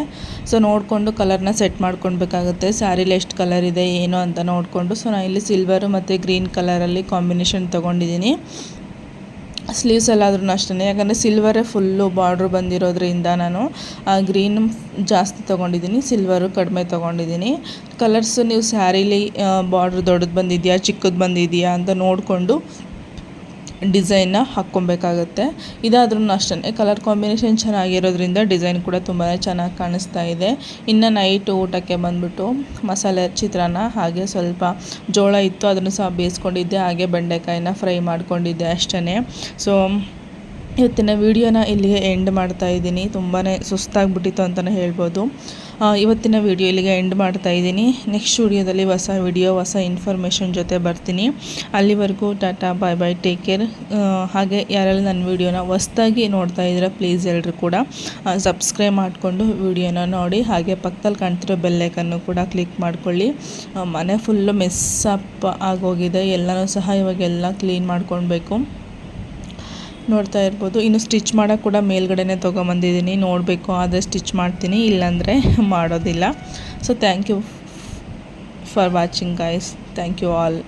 ಸೊ, ನೋಡಿಕೊಂಡು ಕಲರ್ನ ಸೆಟ್ ಮಾಡ್ಕೊಳ್ಬೇಕಾಗುತ್ತೆ. ಸ್ಯಾರಿಲಿ ಎಷ್ಟು ಕಲರ್ ಇದೆ, ಏನು ಅಂತ ನೋಡಿಕೊಂಡು. ಸೊ ನಾನು ಇಲ್ಲಿ ಸಿಲ್ವರು ಮತ್ತು ಗ್ರೀನ್ ಕಲರಲ್ಲಿ ಕಾಂಬಿನೇಷನ್ ತೊಗೊಂಡಿದ್ದೀನಿ. ಸ್ಲೀವ್ಸ್ ಎಲ್ಲಾದ್ರೂ ಅಷ್ಟೇ ಯಾಕಂದರೆ ಸಿಲ್ವರೇ ಫುಲ್ಲು ಬಾರ್ಡ್ರ್ ಬಂದಿರೋದ್ರಿಂದ ನಾನು ಗ್ರೀನ್ ಜಾಸ್ತಿ ತೊಗೊಂಡಿದ್ದೀನಿ, ಸಿಲ್ವರು ಕಡಿಮೆ ತೊಗೊಂಡಿದ್ದೀನಿ. ಕಲರ್ಸು ನೀವು ಸ್ಯಾರಿಲಿ ಬಾರ್ಡ್ರ್ ದೊಡ್ಡದು ಬಂದಿದೆಯಾ, ಚಿಕ್ಕದು ಬಂದಿದೆಯಾ ಅಂತ ನೋಡಿಕೊಂಡು ಡಿಸೈನ್ನ ಹಾಕ್ಕೊಬೇಕಾಗತ್ತೆ. ಇದಾದ್ರೂ ಅಷ್ಟೇ, ಕಲರ್ ಕಾಂಬಿನೇಷನ್ ಚೆನ್ನಾಗಿರೋದ್ರಿಂದ ಡಿಸೈನ್ ಕೂಡ ತುಂಬಾ ಚೆನ್ನಾಗಿ ಕಾಣಿಸ್ತಾ ಇದೆ. ಇನ್ನು ನೈಟ್ ಊಟಕ್ಕೆ ಬಂದುಬಿಟ್ಟು ಮಸಾಲೆ, ಚಿತ್ರಾನ್ನ, ಹಾಗೆ ಸ್ವಲ್ಪ ಜೋಳ ಇತ್ತು ಅದನ್ನು ಸಹ ಬೇಯಿಸ್ಕೊಂಡಿದ್ದೆ, ಹಾಗೆ ಬೆಂಡೆಕಾಯಿನ ಫ್ರೈ ಮಾಡ್ಕೊಂಡಿದ್ದೆ ಅಷ್ಟೇ ಸೊ ಇವತ್ತಿನ ವಿಡಿಯೋನ ಇಲ್ಲಿಗೆ ಎಂಡ್ ಮಾಡ್ತಾ ಇದ್ದೀನಿ. ತುಂಬಾ ಸುಸ್ತಾಗ್ಬಿಟ್ಟಿತ್ತು ಅಂತಲೇ ಹೇಳ್ಬೋದು. ಇವತ್ತಿನ ವಿಡಿಯೋ ಇಲ್ಲಿಗೆ ಎಂಡ್ ಮಾಡ್ತಾ ಇದ್ದೀನಿ. ನೆಕ್ಸ್ಟ್ ವಿಡಿಯೋದಲ್ಲಿ ಹೊಸ ವಿಡಿಯೋ ಹೊಸ ಇನ್ಫಾರ್ಮೇಷನ್ ಜೊತೆ ಬರ್ತೀನಿ. ಅಲ್ಲಿವರೆಗೂ tata bye bye take care ಹಾಗೆ ಯಾರೆಲ್ಲ ನನ್ನ ವಿಡಿಯೋನ ಹೊಸ್ದಾಗಿ ನೋಡ್ತಾ ಇದ್ದೀರಾ ಪ್ಲೀಸ್ ಎಲ್ಲರೂ ಕೂಡ ಸಬ್ಸ್ಕ್ರೈಬ್ ಮಾಡಿಕೊಂಡು ವಿಡಿಯೋನ ನೋಡಿ. ಹಾಗೆ ಪಕ್ಕದಲ್ಲಿ ಕಾಣ್ತಿರೋ ಬೆಲ್ಲೈಕನ್ನು ಕೂಡ ಕ್ಲಿಕ್ ಮಾಡ್ಕೊಳ್ಳಿ. ಮನೆ ಫುಲ್ಲು ಮೆಸ್ಸಪ್ ಆಗೋಗಿದೆ. ಎಲ್ಲನೂ ಸಹ ಇವಾಗೆಲ್ಲ ಕ್ಲೀನ್ ಮಾಡ್ಕೊಳ್ಬೇಕು. ನೋಡ್ತಾ ಇರ್ಬೋದು. ಇನ್ನು ಸ್ಟಿಚ್ ಮಾಡೋಕ್ಕೆ ಕೂಡ ಮೇಲ್ಗಡೆನೇ ತೊಗೊಂಬಂದಿದ್ದೀನಿ. ನೋಡಬೇಕು ಆದರೆ ಸ್ಟಿಚ್ ಮಾಡ್ತೀನಿ, ಇಲ್ಲಾಂದರೆ ಮಾಡೋದಿಲ್ಲ. So thank you for watching guys thank you all